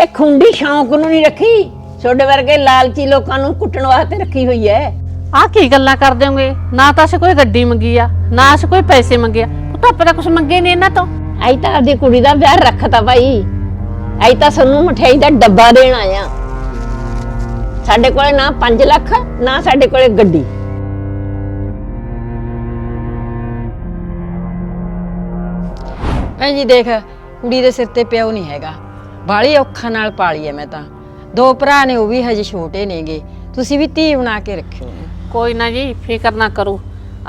ਇਹ ਖੁੰਡੀ ਸ਼ੌਂਕ ਨੂੰ ਨਹੀਂ ਰੱਖੀ? ਛੋਡੇ ਵਰਗੇ ਲਾਲਚੀ ਲੋਕਾਂ ਨੂੰ ਕੁੱਟਣ ਵਾਸਤੇ ਰੱਖੀ ਹੋਈ ਐ ਆਹ ਕੀ ਗੱਲਾਂ ਕਰਦੇ ਹੋਗੇ? ਨਾ ਤਾਂ ਅਸੀਂ ਕੋਈ ਗੱਡੀ ਮੰਗੀ ਆ ਨਾ ਅਸੀਂ ਕੋਈ ਪੈਸੇ ਮੰਗੇ ਆ। ਪੁੱਤ ਆਪਾਂ ਤਾਂ ਕੁਝ ਮੰਗੇ ਨਹੀਂ ਇਹਨਾਂ ਤੋਂ। ਅਈ ਤਾਂ ਆਪਦੀ ਕੁੜੀ ਦਾ ਵਿਆਹ ਰੱਖਤਾ ਭਾਈ। ਅਈ ਤਾਂ ਸਾਨੂੰ ਮਠਿਆਈ ਦਾ ਡੱਬਾ ਦੇਣ ਆਇਆ ਸਾਡੇ ਕੋਲੇ ਨਾ 5 ਲੱਖ ਨਾ ਸਾਡੇ ਕੋਲੇ ਗੱਡੀ। ਭੈਣ ਜੀ ਦੇਖ ਕੁੜੀ ਦੇ ਸਿਰ ਤੇ ਪਿਓ ਨਹੀਂ ਹੈਗਾ। ਬਾਲੀ ਔਖਾ ਨਾਲ ਪਾਲੀ ਐ ਮੈਂ ਤਾਂ। ਦੋ ਭਰਾ ਨੇ ਉਹ ਵੀ ਹਜੇ ਛੋਟੇ ਨੇਗੇ। ਤੁਸੀਂ ਵੀ ਧੀ ਬਣਾ ਕੇ ਰੱਖਿਓ। ਕੋਈ ਨਾ ਜੀ ਫਿਕਰ ਨਾ ਕਰੋ।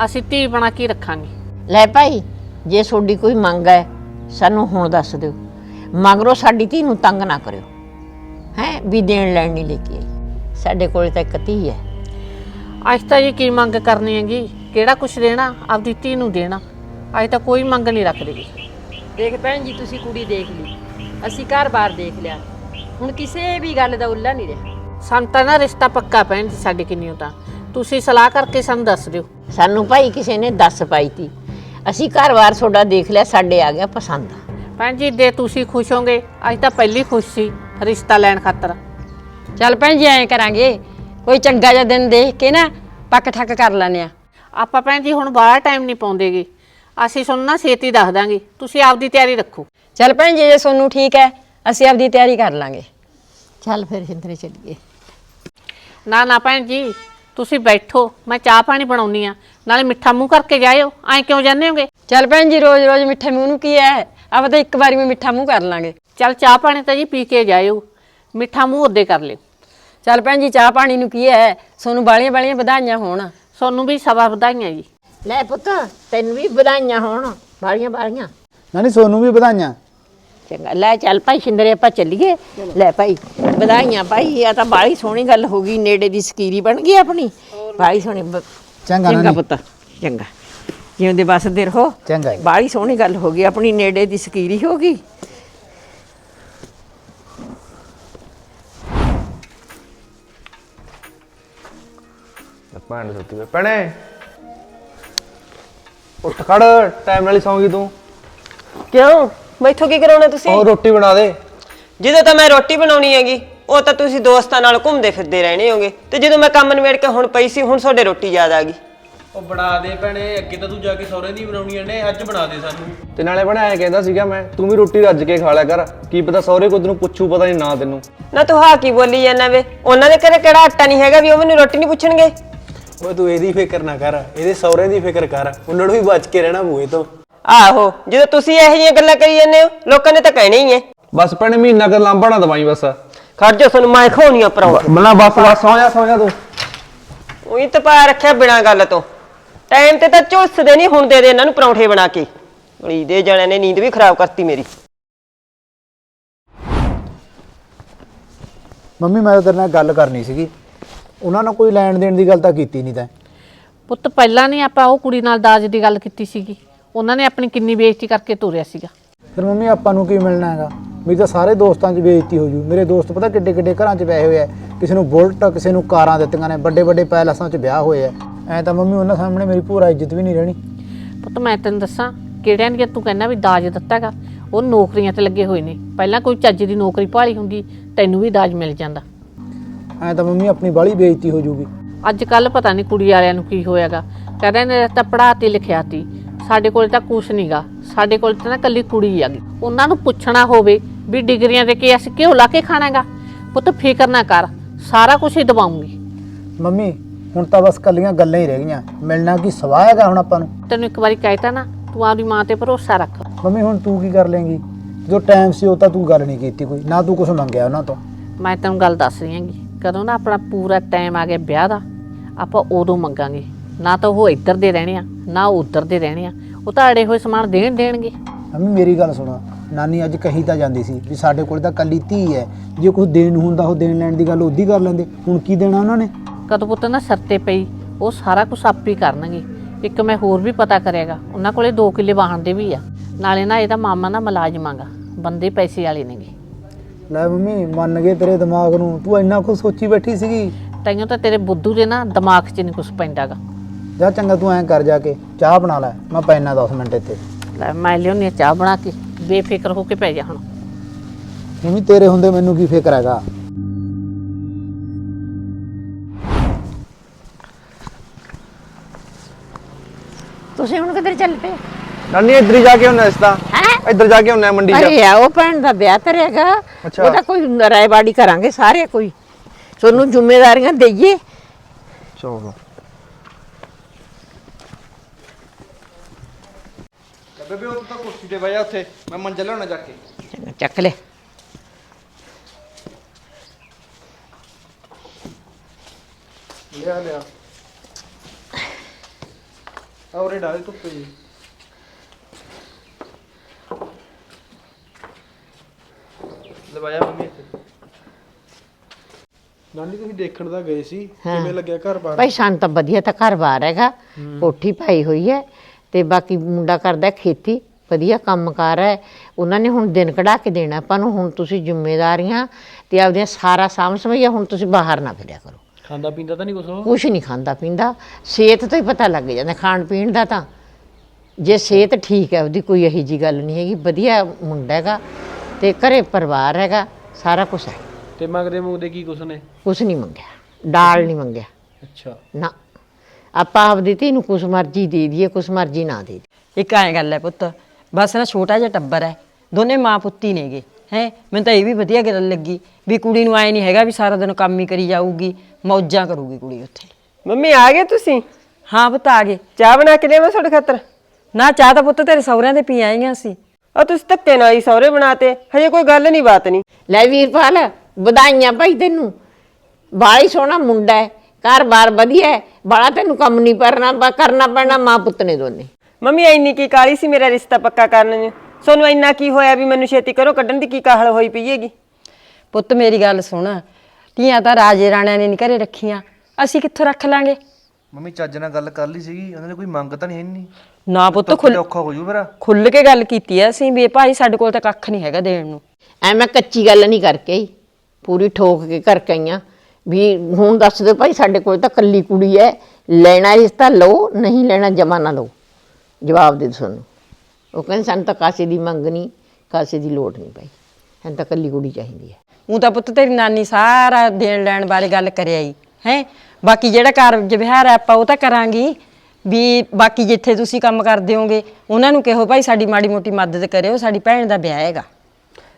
ਅਸੀਂ ਧੀ ਬਣਾ ਕੇ ਰੱਖਾਂਗੇ। ਲੈ ਭਾਈ ਜੇ ਤੁਹਾਡੀ ਕੋਈ ਮੰਗ ਹੈ ਸਾਨੂੰ ਹੁਣ ਦੱਸ ਦਿਓ। ਮਗਰੋਂ ਸਾਡੀ ਧੀ ਨੂੰ ਤੰਗ ਨਾ ਕਰਿਓ। ਹੈ ਵੀ ਦੇਣ ਲੈਣ ਨਹੀਂ ਲੈ ਕੇ ਆਈ। ਸਾਡੇ ਕੋਲੇ ਤਾਂ ਇੱਕ ਧੀ ਹੈ ਅੱਜ ਤਾਂ ਜੀ ਕੀ ਮੰਗ ਕਰਨੀ ਹੈਗੀ? ਕਿਹੜਾ ਕੁਝ ਦੇਣਾ? ਆਪਦੀ ਧੀ ਨੂੰ ਦੇਣਾ। ਅੱਜ ਤਾਂ ਕੋਈ ਮੰਗ ਨਹੀਂ ਰੱਖਦੇ। ਦੇਖ ਭੈਣ ਜੀ ਤੁਸੀਂ ਕੁੜੀ ਦੇਖ ਲਈ। ਅਸੀਂ ਘਰ-ਬਾਰ ਦੇਖ ਲਿਆ। ਹੁਣ ਕਿਸੇ ਵੀ ਗੱਲ ਦਾ ਉੱਲਾ ਨਹੀਂ ਰਿਹਾ। ਸਾਨੂੰ ਤਾਂ ਨਾ ਰਿਸ਼ਤਾ ਪੱਕਾ ਪੈਣ ਜੀ ਸਾਡੇ ਕਿੰਨੀਓ ਤਾਂ। ਤੁਸੀਂ ਸਲਾਹ ਕਰਕੇ ਸਾਨੂੰ ਦੱਸ ਦਿਓ। ਸਾਨੂੰ ਭਾਈ ਕਿਸੇ ਨੇ ਦੱਸ ਪਾਈ ਤੀ। ਅਸੀਂ ਘਰ-ਬਾਰ ਤੁਹਾਡਾ ਦੇਖ ਲਿਆ ਸਾਡੇ ਆ ਗਿਆ ਪਸੰਦ। ਭੈਣ ਜੀ ਜੇ ਤੁਸੀਂ ਖੁਸ਼ ਹੋਗੇ ਅੱਜ ਤਾਂ ਪਹਿਲੀ ਖੁਸ਼ ਸੀ ਰਿਸ਼ਤਾ ਲੈਣ ਖਾਤਰ। ਚੱਲ ਭੈਣ ਜੀ ਐਂ ਕਰਾਂਗੇ। ਕੋਈ ਚੰਗਾ ਜਿਹਾ ਦਿਨ ਦੇਖ ਕੇ ਨਾ ਪੱਕ ਠੱਕ ਕਰ ਲੈਨੇ ਆ ਆਪਾਂ ਭੈਣ ਜੀ ਹੁਣ ਬਾਹਲਾ ਟਾਈਮ ਨਹੀਂ ਪਾਉਂਦੇਗੇ। ਅਸੀਂ ਤੁਹਾਨੂੰ ਨਾ ਛੇਤੀ ਦੱਸ ਦਾਂਗੇ। ਤੁਸੀਂ ਆਪਦੀ ਤਿਆਰੀ ਰੱਖੋ। ਚੱਲ ਭੈਣ ਜੀ ਜੇ ਸੋਨੂੰ ਠੀਕ ਹੈ ਅਸੀਂ ਆਪਦੀ ਤਿਆਰੀ ਕਰ ਲਾਂਗੇ। ਚੱਲ ਫਿਰ ਹਿੰਦਰੇ ਚੱਲੀਏ। ਨਾ ਨਾ ਭੈਣ ਜੀ ਤੁਸੀਂ ਬੈਠੋ ਮੈਂ ਚਾਹ ਪਾਣੀ ਬਣਾਉਣੀ ਆ। ਨਾਲੇ ਮਿੱਠਾ ਮੂੰਹ ਕਰਕੇ ਜਾਇਓ ਐਂ ਕਿਉਂ ਜਾਂਦੇ ਹੋਗੇ? ਚੱਲ ਭੈਣ ਜੀ ਰੋਜ਼-ਰੋਜ਼ ਮਿੱਠੇ ਮੂੰਹ ਨੂੰ ਕੀ ਹੈ? ਆਪਾਂ ਤਾਂ ਇੱਕ ਵਾਰੀ ਮੈਂ ਮਿੱਠਾ ਮੂੰਹ ਕਰ ਲਾਂਗੇ। ਚੱਲ ਚਾਹ ਪਾਣੀ ਤਾਂ ਜੀ ਪੀ ਕੇ ਜਾਇਓ ਮਿੱਠਾ ਮੂੰਹ ਉਹਦੇ ਕਰ ਲਿਓ। ਚੱਲ ਭੈਣ ਜੀ ਚਾਹ ਪਾਣੀ ਨੂੰ ਕੀ ਹੈ? ਸੋਨੂੰ ਬਾਲੀਆਂ ਬਾਲੀਆਂ ਵਧਾਈਆਂ ਹੋਣ। ਤੁਹਾਨੂੰ ਵੀ ਸਵਾ ਵਧਾਈਆਂ ਜੀ। ਲੈ ਪੁੱਤ ਤੈਨੂੰ ਵੀ ਵਧਾਈਆਂ ਹੋਣ ਬਾਰੀਆਂ ਬਾਰੀਆਂ ਨਾਨੀ ਸੋਨੂੰ ਵੀ ਵਧਾਈਆਂ। ਚੰਗਾ। ਲੈ ਚੱਲ ਭਾਈ ਸ਼ਿੰਦਰੇ ਆਪਾਂ ਚੱਲੀਏ। ਲੈ ਭਾਈ ਵਧਾਈਆਂ ਭਾਈ ਆ ਤਾਂ ਬਾੜੀ ਸੋਹਣੀ ਗੱਲ ਹੋ ਗਈ। ਨੇੜੇ ਦੀ ਸਕੀਰੀ ਬਣ ਗਈ ਆਪਣੀ। ਬਾੜੀ ਸੋਹਣੀ ਬ- ਚੰਗਾ ਚੰਗਾ ਨਾਨੀ। ਪੁੱਤ ਚੰਗਾ। ਜਿਉਂਦੇ ਬਸਦੇ ਰਹੋ। ਚੰਗਾ ਜੀ। ਬਾੜੀ ਸੋਹਣੀ ਗੱਲ ਹੋ ਗਈ ਆਪਣੀ ਨੇੜੇ ਦੀ ਸਕੀਰੀ ਹੋ ਗਈ। ਭੈਣ ਸੁੱਤੀ ਪਈ। ਭੈਣੇ ਉੱਠ ਖੜ ਟਾਈਮ ਨਾਲ ਹੀ ਸੌਂਗੀ ਤੂੰ। ਕਿਉਂ? ਮੈਥੋਂ ਕੀ ਕਰਾਉਣਾ ਤੁਸੀਂ? ਉਹ ਰੋਟੀ ਬਣਾ ਦੇ। ਜਦੋਂ ਤਾਂ ਮੈਂ ਰੋਟੀ ਬਣਾਉਣੀ ਹੈਗੀ ਉਹ ਤਾਂ ਤੁਸੀਂ ਦੋਸਤਾਂ ਨਾਲ ਘੁੰਮਦੇ ਫਿਰਦੇ ਰਹਿਣੇ ਹੋਗੇ। ਤੇ ਜਦੋਂ ਮੈਂ ਕੰਮ ਨਿਬੇੜ ਕੇ ਹੁਣ ਪਈ ਸੀ ਹੁਣ ਤੁਹਾਡੇ ਰੋਟੀ ਯਾਦ ਆ ਗਈ। ਉਹ ਬਣਾ ਦੇ ਭੈਣੇ ਅੱਗੇ ਤਾਂ ਤੂੰ ਜਾ ਕੇ ਸਹੁਰੇ ਦੀ ਬਣਾਉਣੀਆਂ ਨੇ ਅੱਜ ਬਣਾ ਦੇ ਸਾਨੂੰ। ਤੇ ਨਾਲੇ ਐਂ ਕਹਿੰਦਾ ਸੀਗਾ ਮੈਂ ਤੂੰ ਵੀ ਰੋਟੀ ਰੱਜ ਕੇ ਖਾ ਲਿਆ ਕਰ ਕੀ ਪਤਾ ਸਹੁਰੇ ਕੋ ਤੈਨੂੰ ਪੁੱਛੂ ਪਤਾ ਨਹੀਂ ਨਾ ਤੈਨੂੰ। ਨਾ ਤੂੰ ਹਾਂ ਕੀ ਬੋਲੀ ਜਾਂਦਾ ਵੇ? ਉਹਨਾਂ ਦੇ ਘਰੇ ਕਿਹੜਾ ਆਟਾ ਨਹੀਂ ਹੈਗਾ ਵੀ ਉਹ ਮੈਨੂੰ ਰੋਟੀ ਨਹੀਂ ਪੁੱਛਣਗੇ? ਓਏ ਤੂੰ ਇਹਦੀ ਫਿਕਰ ਨਾ ਕਰ ਇਹਦੇ ਸਹੁਰੇ ਦੀ ਫਿਕਰ ਕਰ ਉਹਨਾਂ ਨੂੰ ਵੀ ਬਚ ਕੇ ਰਹਿਣਾ ਬੂਏ ਤੋਂ। ਆਹੋ ਜਦੋਂ ਤੁਸੀਂ ਇਹੋ ਜਿਹੀਆਂ ਗੱਲਾਂ ਕਰੀ ਜਾਂਦੇ ਹੋ ਲੋਕਾਂ ਨੇ ਤਾਂ ਕਹਿਣਾ ਹੀ ਹੈ। ਬਸ ਭੈਣੇ ਮਹੀਨਾ ਕਰ ਲਾਂਭਾ ਨਾ ਦਵਾਈ ਬਸ। ਖੜ ਜਾ ਤੁਹਾਨੂੰ ਮੈਂ ਖਾਉਣੀ ਆ ਪਰੌਂਠਾ ਬਣਾ ਬਸ ਬਸ ਸੌ ਜਾ ਸੌ ਜਾ ਤੂੰ। ਉਹੀ ਤਾਂ ਪਾ ਰੱਖਿਆ ਬਿਨਾਂ ਗੱਲ ਤੋਂ। ਟਾਈਮ ਤੇ ਤਾਂ ਝੁੱਸਦੇ ਨਹੀਂ ਹੁਣ ਦੇ ਦੇ ਇਹਨਾਂ ਨੂੰ ਪਰੌਂਠੇ ਬਣਾ ਕੇ। ਗਲੀ ਦੇ ਜਾਣਿਆਂ ਨੇ ਨੀਂਦ ਵੀ ਖਰਾਬ ਕਰਤੀ ਮੇਰੀ। ਮੰਮੀ ਮੈਂ ਤਾਂ ਤੇਰੇ ਨਾਲ ਗੱਲ ਕਰਨੀ ਸੀਗੀ। ਉਹਨਾਂ ਨਾਲ ਕੋਈ ਲੈਣ ਦੇਣ ਦੀ ਗੱਲ ਤਾਂ ਕੀਤੀ ਨਹੀਂ ਤੈਂ। ਪੁੱਤ ਪਹਿਲਾਂ ਨਹੀਂ ਆਪਾਂ ਉਹ ਕੁੜੀ ਨਾਲ ਦਾਜ ਦੀ ਗੱਲ ਕੀਤੀ ਸੀਗੀ। ਉਹਨਾਂ ਨੇ ਆਪਣੀ ਕਿੰਨੀ ਬੇਇੱਜ਼ਤੀ ਕਰਕੇ ਤੋਰਿਆ ਸੀਗਾ। ਫਿਰ ਮੰਮੀ ਆਪਾਂ ਨੂੰ ਕੀ ਮਿਲਣਾ ਹੈਗਾ? ਮੇਰੀ ਤਾਂ ਸਾਰੇ ਦੋਸਤਾਂ 'ਚ ਬੇਇੱਜ਼ਤੀ ਹੋ ਜੂ। ਮੇਰੇ ਦੋਸਤ ਪਤਾ ਕਿੱਡੇ ਕਿੱਡੇ ਘਰਾਂ 'ਚ ਪਏ ਹੋਏ ਆ। ਕਿਸੇ ਨੂੰ ਬੁਲਟ ਕਿਸੇ ਨੂੰ ਕਾਰਾਂ ਦਿੱਤੀਆਂ ਨੇ। ਵੱਡੇ ਵੱਡੇ ਪੈਲਸਾਂ 'ਚ ਵਿਆਹ ਹੋਏ ਆ। ਐ ਤਾਂ ਮੰਮੀ ਉਹਨਾਂ ਸਾਹਮਣੇ ਮੇਰੀ ਪੂਰਾ ਇੱਜ਼ਤ ਵੀ ਨਹੀਂ ਰਹਿਣੀ। ਪੁੱਤ ਮੈਂ ਤੈਨੂੰ ਦੱਸਾਂ ਕਿਹੜਿਆਂ ਦੀਆਂ ਤੂੰ ਕਹਿੰਦਾ ਵੀ ਦਾਜ ਦਿੱਤਾਗਾ ਉਹ ਨੌਕਰੀਆਂ ਤੇ ਲੱਗੇ ਹੋਏ ਨੇ। ਪਹਿਲਾਂ ਕੋਈ ਚੱਜ ਦੀ ਨੌਕਰੀ ਭਾਲੀ ਹੁੰਦੀ ਤੈਨੂੰ ਵੀ ਦਾਜ ਮਿਲ ਜਾਂਦਾ। ਐ ਤਾਂ ਮੰਮੀ ਆਪਣੀ ਬਾਲੀ ਬੇਇੱਜ਼ਤੀ ਹੋ ਜੂਗੀ। ਅੱਜ ਕੱਲ ਪਤਾ ਨਹੀਂ ਕੁੜੀ ਵਾਲਿਆਂ ਨੂੰ ਕੀ ਹੋਇਆਗਾ। ਕਹਿੰਦੇ ਨੇ ਤਾਂ ਪੜਾਤੀ ਲਿਖਿਆਤੀ। ਸਾਡੇ ਕੋਲ ਤਾਂ ਕੁਛ ਨਹੀਂਗਾ ਸਾਡੇ ਕੋਲ ਤਾਂ ਨਾ ਕੱਲੀ ਕੁੜੀ ਆਗੀ ਉਹਨਾਂ ਨੂੰ ਪੁੱਛਣਾ ਹੋਵੇ ਵੀ ਡਿਗਰੀਆਂ ਦੇ ਕੇ ਅਸੀਂ ਘਿਓ ਲਾ ਕੇ ਖਾਣਾਗਾ। ਪੁੱਤ ਫਿਕਰ ਨਾ ਕਰ ਸਾਰਾ ਕੁਝ ਹੀ ਦਵਾਉਂਗੀ। ਮੰਮੀ ਹੁਣ ਤਾਂ ਬਸ ਕੱਲੀਆਂ ਗੱਲਾਂ ਹੀ ਰਹਿ ਗਈਆਂ। ਮਿਲਣਾ ਕੀ ਸਵਾਹ ਹੈਗਾ ਹੁਣ ਆਪਾਂ ਨੂੰ? ਤੈਨੂੰ ਇੱਕ ਵਾਰੀ ਕਹਿਤਾ ਨਾ ਤੂੰ ਆਪਦੀ ਮਾਂ ਤੇ ਭਰੋਸਾ ਰੱਖ। ਮੰਮੀ ਹੁਣ ਤੂੰ ਕੀ ਕਰ ਲੇਂਗੀ ਜੋ ਟਾਈਮ ਸੀ ਉਹ ਤਾਂ ਤੂੰ ਗੱਲ ਨਹੀਂ ਕੀਤੀ ਕੋਈ। ਨਾ ਤੂੰ ਕੁਝ ਮੰਗਿਆ ਉਹਨਾਂ ਤੋਂ। ਮੈਂ ਤੈਨੂੰ ਗੱਲ ਦੱਸ ਰਹੀ ਹਾਂਗੀ। ਕਦੋਂ ਨਾ ਆਪਣਾ ਪੂਰਾ ਟਾਈਮ ਆ ਗਿਆ ਵਿਆਹ ਦਾ। ਆਪਾਂ ਉਦੋਂ ਮੰਗਾਂਗੇ। ਨਾ ਤਾਂ ਉਹ ਇੱਧਰ ਦੇ ਰਹਿਣੇ ਆ। ਨਾ ਉੱਧਰ ਦੇ ਰਹਿਣੇ ਆ। ਉਹ ਤਾਂ ਅੜੇ ਹੋਏ ਸਮਾਨ ਦੇਣ ਦੇਣਗੇ। ਮੰਮੀ ਮੇਰੀ ਗੱਲ ਸੁਣੋ। ਨਾਨੀ ਅੱਜ ਕਹੀ ਤਾਂ ਜਾਂਦੀ ਸੀ ਵੀ ਸਾਡੇ ਕੋਲ ਤਾਂ ਕੱਲੀ ਧੀ ਹੈ। ਜੇ ਕੁਝ ਦੇਣ ਨੂੰ ਹੁੰਦਾ ਉਹ ਦੇਣ ਲੈਣ ਦੀ ਗੱਲ ਉਹਦੀ ਕਰ ਲੈਂਦੇ। ਹੁਣ ਕੀ ਦੇਣਾ ਉਹਨਾਂ ਨੇ? ਕਦੋਂ ਪੁੱਤ ਨਾ ਸਿਰ ਤੇ ਪਈ ਉਹ ਸਾਰਾ ਕੁਝ ਆਪੇ ਕਰਨਗੇ। ਇੱਕ ਮੈਂ ਹੋਰ ਵੀ ਪਤਾ ਕਰਿਆਗਾ ਉਹਨਾਂ ਕੋਲੇ 2 ਕਿੱਲੇ ਵਾਹਣ ਦੇ ਵੀ ਆ। ਨਾਲੇ ਨਾ ਇਹਦਾ ਮਾਮਾ ਨਾ ਮੁਲਾਜ਼ਮਾਂਗਾ ਬੰਦੇ ਪੈਸੇ ਵਾਲੇ ਨੇਗੇ। ਲੈ ਮੰਮੀ ਮੰਨ ਗਏ ਤੇਰੇ ਦਿਮਾਗ ਨੂੰ। ਤੂੰ ਇੰਨਾ ਕੁਝ ਸੋਚੀ ਬੈਠੀ ਸੀਗੀ। ਤੈਨੂੰ ਤਾਂ ਤੇਰੇ ਬੁੱਧੂ ਦੇ ਨਾ ਦਿਮਾਗ 'ਚ ਨਹੀਂ ਕੁਝ ਪੈਂਦਾਗਾ। ਜਾ ਚੰਗਾ ਤੂੰ ਐਂ ਕਰ ਜਾ ਕੇ ਚਾਹ ਬਣਾ ਲੈ ਮੈਂ ਪੈਣਾ 10 ਮਿੰਟ ਇੱਥੇ। ਲੈ ਮੈਂ ਹਾਂ ਚਾਹ ਬਣਾ ਕੇ ਬੇਫਿਕਰ ਹੋ ਕੇ ਪੈ ਜਾ ਹੁਣ। ਮੰਮੀ ਤੇਰੇ ਹੁੰਦੇ ਮੈਨੂੰ ਕੀ ਫਿਕਰ ਹੈਗਾ? ਤੁਸੀਂ ਹੁਣ ਕਿੱਧਰ ਚੱਲ ਪਏ? ਨਾਨੀ ਇੱਧਰ ਹੀ ਜਾ ਕੇ ਹੁੰਨਾ ਇਸ ਤਾਂ। ਹੈਂ? ਇੱਧਰ ਜਾ ਕੇ ਹੁੰਨਾ ਮੰਡੀ 'ਚ ਅਰੇ ਆ ਉਹ ਭੈਣ ਦਾ ਵਿਆਹ ਧਰਿਆਗਾ। ਅੱਛਾ। ਉਹਦਾ ਕੋਈ ਰਾਇਬਾੜੀ ਕਰਾਂਗੇ ਸਾਰੇ ਕੋਈ। ਤੁਹਾਨੂੰ ਜ਼ਿੰਮੇਵਾਰੀਆਂ ਦੇਈਏ। ਚਲੋ। ਬੇਬੇ ਉਹ ਤਾਂ ਕੁਰਸੀ ਤੇ ਬਹਿ ਜਾ ਉੱਥੇ ਮੈਂ ਮੰਜਾ ਲਿਆਉਣਾ ਜਾ ਕੇ। ਚੰਗਾ, ਚੱਕ ਲੈ। ਲਿਆ ਲਿਆ। ਔਰੇ ਡਾਲ ਧੁੱਪੇ ਜੀ ਲਵਾਇਆ ਮੰਮੀ ਇੱਥੇ। ਨਾਨੀ ਤੁਸੀਂ ਦੇਖਣ ਦਾ ਗਏ ਸੀ ਕਿਵੇਂ ਲੱਗਿਆ ਘਰ ਬਾਰ? ਭਾਈ ਸਾਨੂੰ ਤਾਂ ਵਧੀਆ ਤਾਂ ਘਰ-ਬਾਰ ਹੈਗਾ। ਕੋਠੀ ਪਾਈ ਹੋਈ ਹੈ। ਤੇ ਬਾਕੀ ਮੁੰਡਾ ਕਰਦਾ ਖੇਤੀ ਵਧੀਆ ਕੰਮਕਾਰ ਹੈ। ਉਹਨਾਂ ਨੇ ਹੁਣ ਦਿਨ ਕਢਾ ਕੇ ਦੇਣਾ ਆਪਾਂ ਨੂੰ ਹੁਣ ਤੁਸੀਂ ਜ਼ਿੰਮੇਵਾਰੀਆਂ ਤੇ ਆਪਦੀਆਂ ਸਾਰਾ ਸਾਂਭ ਸਮਝਿਆ ਹੁਣ ਤੁਸੀਂ ਬਾਹਰ ਨਾ ਫਿਰਿਆ ਕਰੋ। ਖਾਂਦਾ ਪੀਂਦਾ ਤਾਂ ਨਹੀਂ ਕੁਛ ਉਹ? ਕੁਛ ਨਹੀਂ ਖਾਂਦਾ ਪੀਂਦਾ। ਸਿਹਤ ਤੋਂ ਹੀ ਪਤਾ ਲੱਗ ਜਾਂਦਾ ਖਾਣ ਪੀਣ ਦਾ ਤਾਂ। ਜੇ ਸਿਹਤ ਠੀਕ ਹੈ ਉਹਦੀ ਕੋਈ ਇਹੀ ਜੀ ਗੱਲ ਨਹੀਂ ਹੈਗੀ। ਵਧੀਆ ਮੁੰਡਾ ਹੈਗਾ ਤੇ ਘਰੇ ਪਰਿਵਾਰ ਹੈਗਾ ਸਾਰਾ ਕੁਝ ਹੈ। ਤੇ ਮੰਗਦੇ ਮੁੰਗਦੇ ਕੀ ਕੁਛ ਨੇ? ਕੁਛ ਨਹੀਂ ਮੰਗਿਆ ਡਾਲ ਨਹੀਂ ਮੰਗਿਆ। ਅੱਛਾ। ਨਾ। ਆਪਾਂ ਆਪਦੀ ਧੀ ਨੂੰ ਕੁਛ ਮਰਜ਼ੀ ਦੇ ਦਈਏ ਕੁਛ ਮਰਜ਼ੀ ਨਾ ਦੇ ਦਈਏ। ਇੱਕ ਐਂ ਗੱਲ ਹੈ ਪੁੱਤ ਬਸ ਨਾ ਛੋਟਾ ਜਿਹਾ ਟੱਬਰ ਹੈ ਦੋਨੇ ਮਾਂ ਪੁੱਤੀ ਨੇਗੇ ਹੈ? ਮੈਨੂੰ ਤਾਂ ਇਹ ਵੀ ਵਧੀਆ ਗੱਲ ਲੱਗੀ ਵੀ ਕੁੜੀ ਨੂੰ ਆਏ ਨਹੀਂ ਹੈਗਾ ਵੀ ਸਾਰਾ ਦਿਨ ਕੰਮ ਹੀ ਕਰੀ ਜਾਊਗੀ ਮੌਜਾਂ ਕਰੂਗੀ ਕੁੜੀ ਉੱਥੇ। ਮੰਮੀ ਆ ਗਏ ਤੁਸੀਂ? ਹਾਂ ਪੁੱਤ ਆ ਗਏ। ਚਾਹ ਬਣਾ ਕੇ ਦੇਵਾਂ ਤੁਹਾਡੇ ਖਾਤਰ? ਨਾ ਚਾਹ ਤਾਂ ਪੁੱਤ ਤੇਰੇ ਸਹੁਰਿਆਂ ਦੇ ਪੀ ਆਈਆਂ ਸੀ। ਆ ਤੁਸੀਂ ਧੱਕੇ ਨਾਲ ਹੀ ਸਹੁਰੇ ਬਣਾਤੇ ਹਜੇ ਕੋਈ ਗੱਲ ਨਹੀਂ ਬਾਤ ਨਹੀਂ। ਲੈ ਵੀਰਪਾਲ ਵਧਾਈਆਂ ਭਾਈ ਤੈਨੂੰ। ਬਾਲੀ ਸੋਹਣਾ ਮੁੰਡਾ ਹੈ। ਘਰ-ਬਾਰ ਵਧੀਆ ਹੈ। ਬਾਲਾ ਤੈਨੂੰ ਕੰਮ ਨਹੀਂ ਕਰਨਾ ਪ- ਕਰਨਾ ਪੈਣਾ ਮਾਂ ਪੁੱਤ ਨੇ ਦੋਨੇ। ਮੰਮੀ ਇੰਨੀ ਕੀ ਕਾਲੀ ਸੀ ਮੇਰਾ ਰਿਸ਼ਤਾ ਪੱਕਾ ਕਰਨ ਨੂੰ? ਸੋਨੂੰ ਇੰਨਾ ਕੀ ਹੋਇਆ ਵੀ ਮੈਨੂੰ ਛੇਤੀ ਕਰੋ ਕੱਢਣ ਦੀ ਕੀ ਕਾਹਲ ਹੋਈ ਪਈ ਹੈਗੀ? ਪੁੱਤ ਮੇਰੀ ਗੱਲ ਸੁਣ। ਧੀਆਂ ਤਾਂ ਰਾਜੇ ਰਾਣਿਆਂ ਨੇ ਨਹੀਂ ਘਰੇ ਰੱਖੀਆਂ। ਅਸੀਂ ਕਿੱਥੋਂ ਰੱਖ ਲਾਂਗੇ? ਮੰਮੀ ਚੱਜ ਨਾਲ ਗੱਲ ਕਰ ਲਈ ਸੀਗੀ। ਉਹਨਾਂ ਨੇ ਕੋਈ ਮੰਗ ਤਾਂ ਨਹੀਂ ਹੈ ਨਹੀਂ ਨਾ ਪੁੱਤ ਖੁੱਲ ਔਖਾ ਹੋ ਜੂ ਮੇਰਾ। ਖੁੱਲ ਕੇ ਗੱਲ ਕੀਤੀ ਐ ਅਸੀਂ ਵੀ ਭਾਈ ਸਾਡੇ ਕੋਲ ਤਾਂ ਕੱਖ ਨਹੀਂ ਹੈਗਾ ਦੇਣ ਨੂੰ। ਐ ਮੈਂ ਕੱਚੀ ਗੱਲ ਨਹੀਂ ਕਰਕੇ ਆਈ। ਪੂਰੀ ਠੋਕ ਕੇ ਕਰਕੇ ਆਈਆਂ। ਵੀ ਹੁਣ ਦੱਸ ਦਿਓ ਭਾਈ, ਸਾਡੇ ਕੋਲ ਤਾਂ ਕੱਲੀ ਕੁੜੀ ਹੈ ਲੈਣਾ ਰਿਸ਼ਤਾ ਲਓ, ਨਹੀਂ ਲੈਣਾ ਜਮਾ ਨਾ ਲਓ। ਜਵਾਬ ਦੇ ਦਿਓ ਸਾਨੂੰ। ਉਹ ਕਹਿੰਦੇ, ਸਾਨੂੰ ਤਾਂ ਕਾਸੇ ਦੀ ਮੰਗ ਨਹੀਂ, ਕਾਸੇ ਦੀ ਲੋੜ ਨਹੀਂ ਭਾਈ। ਸਾਨੂੰ ਤਾਂ ਕੱਲੀ ਕੁੜੀ ਚਾਹੀਦੀ ਹੈ ਉਹ ਤਾਂ ਪੁੱਤ ਤੇਰੀ ਨਾਨੀ ਸਾਰਾ ਦੇਣ ਲੈਣ ਬਾਰੇ ਗੱਲ ਕਰਿਆ ਹੀ ਹੈ? ਬਾਕੀ ਜਿਹੜਾ ਕਾਰਜ ਵਿਹਾਰ ਹੈ ਆਪਾਂ ਉਹ ਤਾਂ ਕਰਾਂਗੀ। ਵੀ ਬਾਕੀ ਜਿੱਥੇ ਤੁਸੀਂ ਕੰਮ ਕਰਦੇ ਹੋਗੇ, ਉਹਨਾਂ ਨੂੰ ਕਹੋ ਭਾਈ, ਸਾਡੀ ਮਾੜੀ ਮੋਟੀ ਮਦਦ ਕਰਿਓ, ਸਾਡੀ ਭੈਣ ਦਾ ਵਿਆਹ ਹੈਗਾ।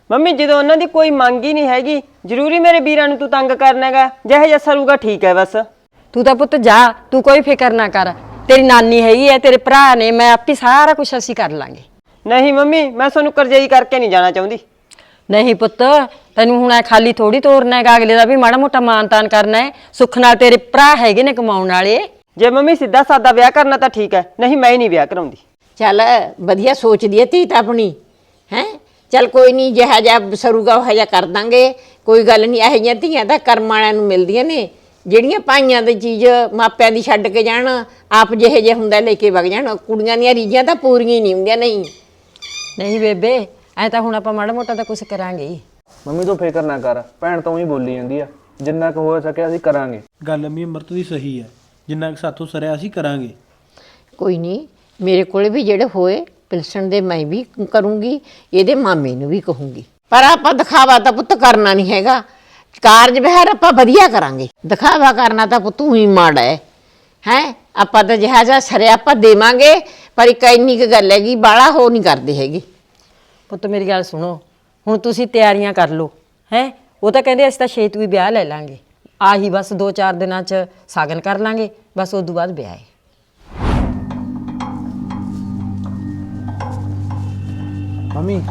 ਮੰਮੀ ਜਦੋਂ ਉਹਨਾਂ ਦੀ ਕੋਈ ਮੰਗ ਹੀ ਨਹੀਂ ਹੈਗੀ ਜ਼ਰੂਰੀ ਮੇਰੇ ਵੀਰਾਂ ਨੂੰ ਤੂੰ ਤੰਗ ਕਰਨਾ ਹੈਗਾ। ਜਿਹੇ ਜਿਹਾ ਸਰੂਗਾ ਠੀਕ ਹੈ ਬਸ। ਤੂੰ ਤਾਂ ਪੁੱਤ ਜਾ ਤੂੰ ਕੋਈ ਫਿਕਰ ਨਾ ਕਰ। ਤੇਰੀ ਨਾਨੀ ਹੈਗੀ ਹੈ ਤੇਰੇ ਭਰਾ ਨੇ ਮੈਂ ਆਪੇ ਸਾਰਾ ਕੁਝ ਅਸੀਂ ਕਰ ਲਾਂਗੇ। ਨਹੀਂ ਮੰਮੀ ਮੈਂ ਤੁਹਾਨੂੰ ਕਰਜ਼ਾਈ ਕਰਕੇ ਨਹੀਂ ਜਾਣਾ ਚਾਹੁੰਦੀ। ਨਹੀਂ ਪੁੱਤ ਤੈਨੂੰ ਹੁਣ ਐ ਖਾਲੀ ਥੋੜੀ ਤੋਰਨਾ ਹੈਗਾ ਅਗਲੇ ਦਾ ਵੀ ਮਾੜਾ ਮੋਟਾ ਮਾਨਤਾਨ ਕਰਨਾ ਹੈ। ਸੁੱਖ ਨਾਲ ਤੇਰੇ ਭਰਾ ਹੈਗੇ ਨੇ ਕਮਾਉਣ ਵਾਲੇ। ਜੇ ਮੰਮੀ ਸਿੱਧਾ ਸਾਦਾ ਵਿਆਹ ਕਰਨਾ ਤਾਂ ਠੀਕ ਹੈ ਨਹੀਂ ਮੈਂ ਹੀ ਨਹੀਂ ਵਿਆਹ ਕਰਾਉਂਦੀ। ਚੱਲ ਵਧੀਆ ਸੋਚਦੀ ਹੈ ਧੀ ਤਾਂ ਆਪਣੀ ਹੈ? ਚੱਲ ਕੋਈ ਨਹੀਂ ਜਿਹਾ ਜਿਹਾ ਸਰੂਗਾ ਉਹ ਜਿਹਾ ਕਰ ਦਾਂਗੇ। ਕੋਈ ਗੱਲ ਨਹੀਂ ਇਹੋ ਜਿਹੀਆਂ ਧੀਆਂ ਤਾਂ ਕਰਮ ਵਾਲਿਆਂ ਨੂੰ ਮਿਲਦੀਆਂ ਨੇ। ਜਿਹੜੀਆਂ ਪਾਈਆਂ ਦੀ ਚੀਜ਼ ਮਾਪਿਆਂ ਦੀ ਛੱਡ ਕੇ ਜਾਣ ਆਪ ਜਿਹੇ ਜੇ ਹੁੰਦਾ ਲੈ ਕੇ ਵਗ ਜਾਣ। ਕੁੜੀਆਂ ਦੀਆਂ ਰੀਝਾਂ ਤਾਂ ਪੂਰੀਆਂ ਹੀ ਨਹੀਂ ਹੁੰਦੀਆਂ ਨਹੀਂ। ਨਹੀਂ ਬੇਬੇ ਐ ਤਾਂ ਹੁਣ ਆਪਾਂ ਮਾੜਾ ਮੋਟਾ ਤਾਂ ਕੁਝ ਕਰਾਂਗੇ ਹੀ। ਮੰਮੀ ਤੂੰ ਫਿਕਰ ਨਾ ਕਰ ਭੈਣ ਤਾਂ ਉਹੀ ਬੋਲੀ ਜਾਂਦੀ ਆ। ਜਿੰਨਾ ਕੁ ਹੋ ਸਕਿਆ ਅਸੀਂ ਕਰਾਂਗੇ। ਗੱਲ ਅੰਮੀ ਅਮਰਤ ਦੀ ਸਹੀ ਹੈ ਜਿੰਨਾ ਕਿ ਸਾਥੋਂ ਸਰਿਆ ਅਸੀਂ ਕਰਾਂਗੇ। ਕੋਈ ਨਹੀਂ ਮੇਰੇ ਕੋਲੇ ਵੀ ਜਿਹੜੇ ਹੋਏ ਪਿਲਸਣ ਦੇ ਮੈਂ ਵੀ ਕਰੂੰਗੀ, ਇਹਦੇ ਮਾਮੇ ਨੂੰ ਵੀ ਕਹੂੰਗੀ। ਪਰ ਆਪਾਂ ਦਿਖਾਵਾ ਤਾਂ ਪੁੱਤ ਕਰਨਾ ਨਹੀਂ ਹੈਗਾ। ਕਾਰਜ ਵਿਹਾਰ ਆਪਾਂ ਵਧੀਆ ਕਰਾਂਗੇ। ਦਿਖਾਵਾ ਕਰਨਾ ਤਾਂ ਪੁੱਤ ਹੀ ਮਾੜਾ ਹੈ। ਹੈ? ਆਪਾਂ ਤਾਂ ਜਿਹਾ ਜਿਹਾ ਸਰਿਆ ਆਪਾਂ ਦੇਵਾਂਗੇ, ਪਰ ਇੱਕ ਇੰਨੀ ਕੁ ਗੱਲ ਹੈਗੀ ਬਾਲਾ ਹੋ ਨਹੀਂ ਕਰਦੇ ਹੈਗੇ। ਪੁੱਤ ਮੇਰੀ ਗੱਲ ਸੁਣੋ, ਹੁਣ ਤੁਸੀਂ ਤਿਆਰੀਆਂ ਕਰ ਲਓ। ਹੈ? ਉਹ ਤਾਂ ਕਹਿੰਦੇ ਅਸੀਂ ਤਾਂ ਛੇਤੂ ਹੀ ਵਿਆਹ ਲੈ ਲਾਂਗੇ। ਆਹੀ ਬਸ 2-4 ਦਿਨਾਂ 'ਚ ਸਾਗਨ ਕਰ ਲਾਂਗੇ, ਬਸ ਉਸ ਤੋਂ ਬਾਅਦ ਵਿਆਹ ਹੈ। ਮੰਮੀ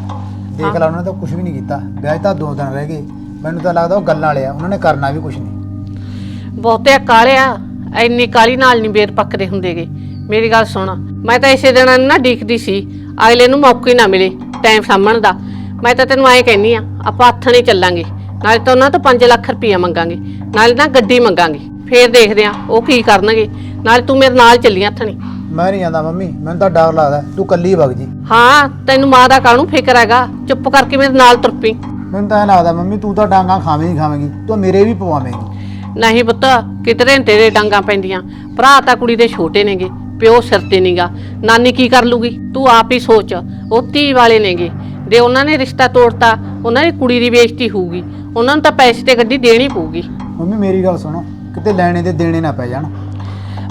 ਦੇਖ ਲਾ ਉਹਨਾਂ ਨੇ ਤਾਂ ਕੁਝ ਵੀ ਨਹੀਂ ਕੀਤਾ। ਵਿਆਹ 'ਚ ਤਾਂ ਦੋ ਦਿਨ ਰਹਿ ਗਏ। ਮੈਨੂੰ ਤਾਂ ਲੱਗਦਾ ਉਹ ਗੱਲਾਂ ਵਾਲੇ ਆ। ਉਹਨਾਂ ਨੇ ਕਰਨਾ ਵੀ ਕੁਝ ਨਹੀਂ। ਬਹੁਤੇ ਕਾਲਿਆ ਇੰਨੀ ਕਾਲੀ ਨਾਲ ਨਹੀਂ ਬੇਰ ਪੱਕਦੇ ਹੁੰਦੇਗੇ। ਮੇਰੀ ਗੱਲ ਸੁਣ। ਮੈਂ ਤਾਂ ਇਸੇ ਦਿਨ ਨਾ ਦੇਖਦੀ ਸੀ। ਅਗਲੇ ਨੂੰ ਮੌਕਾ ਹੀ ਨਾ ਮਿਲੇ ਟਾਈਮ ਸਾਂਭਣ ਦਾ। ਮੈਂ ਤਾਂ ਤੈਨੂੰ ਐਂ ਕਹਿੰਨੀ ਆ ਆਪਾਂ ਹੱਥ ਨਹੀਂ ਚੱਲਾਂਗੇ। ਨਾਲੇ ਤਾਂ ਉਹਨਾਂ ਤੋਂ 5 ਲੱਖ ਰੁਪਈਆ ਮੰਗਾਂਗੇ। ਨਾਲੇ ਨਾ ਗੱਡੀ ਮੰਗਾਂਗੇ। ਫੇਰ ਦੇਖਦੇ ਆ ਉਹ ਕੀ ਕਰਨਗੇ। ਨਾਲੇ ਤੂੰ ਮੇਰੇ ਨਾਲ ਚੱਲੀ ਹੱਥ ਨਹੀਂ ਮੈਂ ਨਹੀਂ ਜਾਂਦਾ ਮੰਮੀ ਮੈਨੂੰ ਤਾਂ ਡਰ ਲੱਗਦਾ ਤੂੰ ਕੱਲੀ ਵਗ ਜੀ। ਹਾਂ ਤੈਨੂੰ ਮਾਂ ਦਾ ਕਾਹਨੂੰ ਫਿਕਰ ਹੈਗਾ? ਚੁੱਪ ਕਰਕੇ ਮੇਰੇ ਨਾਲ ਤੁਰ ਪਈ। ਮੈਨੂੰ ਤਾਂ ਇਹ ਲੱਗਦਾ ਮੰਮੀ ਤੂੰ ਤਾਂ ਡਾਂਗਾ ਖਾਵੇਂਗੀ ਖਾਵੇਂਗੀ ਤੂੰ ਮੇਰੇ ਵੀ ਪਵਾਵੇਂਗੀ। ਨਹੀਂ ਪੁੱਤ ਕਿਧਰੇ ਨੀ ਤੇਰੇ ਡਾਂਗਾ ਪੈਂਦੀਆਂ। ਭਰਾ ਤਾਂ ਕੁੜੀ ਦੇ ਛੋਟੇ ਨੇਗੇ ਪਿਓ ਸਿਰ ਤੇ ਨੀਗਾ ਨਾਨੀ ਕੀ ਕਰ ਲੂਗੀ? ਤੂੰ ਆਪ ਹੀ ਸੋਚ ਉਹ ਧੀ ਵਾਲੇ ਨੇਗੇ। ਦੇ ਉਹਨਾਂ ਨੇ ਰਿਸ਼ਤਾ ਤੋੜਤਾ ਉਹਨਾਂ ਦੀ ਕੁੜੀ ਦੀ ਬੇਇੱਜ਼ਤੀ ਹੋਊਗੀ। ਉਹਨਾਂ ਨੂੰ ਤਾਂ ਪੈਸੇ ਤੇ ਗੱਡੀ ਦੇਣੀ ਪਊਗੀ। ਮੰਮੀ ਮੇਰੀ ਗੱਲ ਸੁਣੋ ਕਿਤੇ ਲੈਣੇ ਦੇ ਦੇਣੇ ਨਾ ਪੈ ਜਾਣ।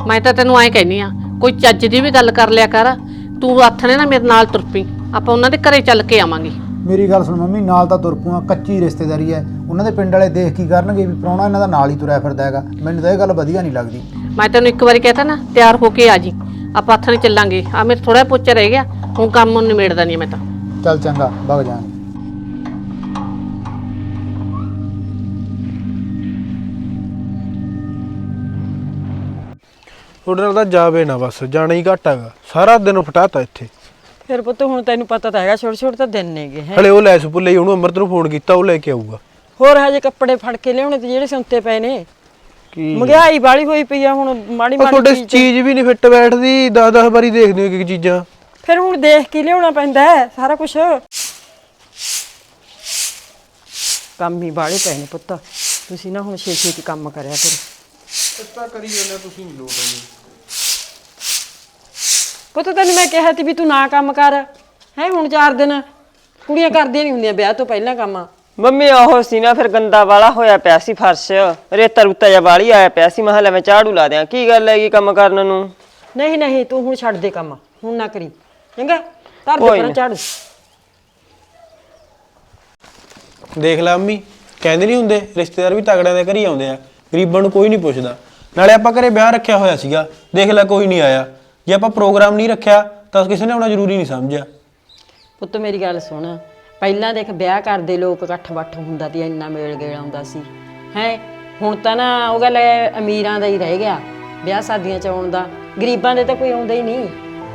ਮੈਂ ਤਾਂ ਤੈਨੂੰ ਐਂ ਕਹਿੰਨੀ ਆ ਕੋਈ ਚੱਜ ਦੀ ਵੀ ਗੱਲ ਕਰ ਲਿਆ ਕਰ ਤੂੰ ਆਥਣੇ ਨਾ ਮੇਰੇ ਨਾਲ ਤੁਰ ਪਈ। ਆਪਾਂ ਉਹਨਾਂ ਦੇ ਘਰੇ ਚੱਲ ਕੇ ਆਵਾਂਗੇ। ਮੇਰੀ ਗੱਲ ਸੁਣ ਮੰਮੀ ਨਾਲ ਤਾਂ ਤੁਰ ਪੂਆਂ ਕੱਚੀ ਰਿਸ਼ਤੇਦਾਰੀ ਹੈ ਉਹਨਾਂ ਦੇ ਪਿੰਡ ਵਾਲੇ ਦੇਖ ਕੀ ਕਰਨਗੇ ਵੀ ਪ੍ਰਾਹੁਣਾ ਇਹਨਾਂ ਦਾ ਨਾਲ ਹੀ ਤੁਰਿਆ ਫਿਰਦਾ ਹੈਗਾ। ਮੈਨੂੰ ਤਾਂ ਇਹ ਗੱਲ ਵਧੀਆ ਨਹੀਂ ਲੱਗਦੀ। ਮੈਂ ਤੈਨੂੰ ਇੱਕ ਵਾਰੀ ਕਹਤਾ ਨਾ ਤਿਆਰ ਹੋ ਕੇ ਆ ਜੀ। ਆਪਾਂ ਆਥਣੇ ਚੱਲਾਂਗੇ। ਆ ਮੇਰੇ ਥੋੜਾ ਪੋਚਾ ਰਹਿ ਗਿਆ ਹੁਣ ਕੰਮ ਨੂੰ ਨਿਬੇੜਦਾ ਨਹੀਂ ਮੈਂ ਤਾਂ। ਚੱਲ ਚੰਗਾ ਵਗ ਜਾਾਂਗੇ ਤੁਹਾਡੇ ਨਾਲ ਤਾਂ ਜਾਵੇ ਨਾ ਬਸ ਜਾਣਾ ਹੀ ਘੱਟ ਹੈਗਾ। ਸਾਰਾ ਦਿਨ ਫਟਾਤਾ ਇੱਥੇ। ਫਿਰ ਪੁੱਤ ਹੁਣ ਤੈਨੂੰ ਪਤਾ ਤਾਂ ਹੈਗਾ ਛੋਟੇ ਛੋਟੇ ਤਾਂ ਦਿਨ ਨੇਗੇ ਹੈ। ਹਲੇ ਉਹ ਲੈਸ ਭੁੱਲੇ ਉਹਨੂੰ ਅਮਰਤ ਨੂੰ ਫੋਨ ਕੀਤਾ ਉਹ ਲੈ ਕੇ ਆਊਗਾ। ਹੋਰ ਹਜੇ ਕੱਪੜੇ ਫੜ ਕੇ ਲਿਆਉਣੇ ਤੇ ਜਿਹੜੇ ਸੁੰਤੇ ਪਏ ਨੇ। ਮਹਿੰਗਾਈ ਬਾਲੀ ਹੋਈ ਪਈ ਆ ਹੁਣ ਮਾੜੀ ਉਹ ਮਾੜੀ ਤੁਹਾਡੇ ਚੀਜ਼- ਚੀਜ਼ ਵੀ ਨਹੀਂ ਫਿੱਟ ਬੈਠਦੀ 10-10 ਵਾਰੀ ਦੇਖਦੇ ਹੋ ਕਿ ਚੀਜ਼ਾਂ। ਫਿਰ ਹੁਣ ਦੇਖ ਕੇ ਲਿਆਉਣਾ ਪੈਂਦਾ ਹੈ ਸਾਰਾ ਕੁਝ ਕੰਮ ਹੀ ਬਾਲੇ ਪਏ ਨੇ ਪੁੱਤ। ਤੁਸੀਂ ਨਾ ਹੁਣ ਛੇ ਛੇ ਕੰਮ ਕਰਿਆ ਕਰੋ। ਤਾਂ ਕਰੀ ਜਾਂਦੇ ਤੁਸੀਂ ਲੋਟ ਪੁੱਤ ਤੈਨੂੰ ਮੈਂ ਕਿਹਾ ਸੀ ਵੀ ਤੂੰ ਨਾ ਕੰਮ ਕਰ। ਹੈ ਹੁਣ ਚਾਰ ਦਿਨ ਕੁੜੀਆਂ ਕਰਦੀਆਂ ਨਹੀਂ ਹੁੰਦੀਆਂ ਵਿਆਹ ਤੋਂ ਪਹਿਲਾਂ ਕੰਮ। ਮੰਮੀ ਉਹ ਸੀ ਨਾ ਫਿਰ ਗੰਦਾ ਵਾਲਾ ਹੋਇਆ ਪਿਆ ਸੀ ਫਰਸ਼। ਰੇਤਾ ਰੂਤਾ ਜਿਹਾ ਵਾਲੀ ਆਇਆ ਪਿਆ ਸੀ ਮਹਲਾ ਮੈਂ ਝਾੜੂ ਲਾ ਦਿਆਂ। ਕੀ ਗੱਲ ਹੈਗੀ ਕੰਮ ਕਰਨ ਨੂੰ? ਨਹੀਂ ਨਹੀਂ ਤੂੰ ਹੁਣ ਛੱਡ ਦੇ ਕੰਮ ਹੁਣ ਨਾ ਕਰੀ। ਚੰਗਾ ਧਰ ਦੇ ਕੋਈ ਪਰਾਂ ਨਾ। ਝਾੜੂ। ਦੇਖ ਲੈ ਅੰਮੀ ਕਹਿੰਦੇ ਨਹੀਂ ਹੁੰਦੇ ਰਿਸ਼ਤੇਦਾਰ ਵੀ ਤਗੜਿਆਂ ਦੇ ਘਰ ਹੀ ਆਉਂਦੇ ਆ ਗਰੀਬਾਂ ਨੂੰ ਕੋਈ ਨਹੀਂ ਪੁੱਛਦਾ। ਨਾਲੇ ਆਪਾਂ ਘਰੇ ਵਿਆਹ ਰੱਖਿਆ ਹੋਇਆ ਸੀਗਾ ਦੇਖ ਲੈ ਕੋਈ ਨਹੀਂ ਆਇਆ। ਜੇ ਆਪਾਂ ਪ੍ਰੋਗਰਾਮ ਨਹੀਂ ਰੱਖਿਆ ਤਾਂ ਕਿਸੇ ਨੇ ਆਉਣਾ ਜ਼ਰੂਰੀ ਨਹੀਂ ਸਮਝਿਆ। ਪੁੱਤ ਮੇਰੀ ਗੱਲ ਸੁਣ। ਪਹਿਲਾਂ ਦੇਖ ਵਿਆਹ ਕਰਦੇ ਲੋਕ ਇਕੱਠ ਵੱਠ ਹੁੰਦਾ ਤੇ ਇੰਨਾ ਮੇਲ ਗੇਲ ਆਉਂਦਾ ਸੀ। ਹੈ ਹੁਣ ਤਾਂ ਨਾ ਉਹ ਗੱਲ ਹੈ, ਅਮੀਰਾਂ ਦਾ ਹੀ ਰਹਿ ਗਿਆ ਵਿਆਹ ਸ਼ਾਦੀਆਂ ਚ ਆਉਣ ਦਾ। ਗਰੀਬਾਂ ਦੇ ਤਾਂ ਕੋਈ ਆਉਂਦਾ ਹੀ ਨਹੀਂ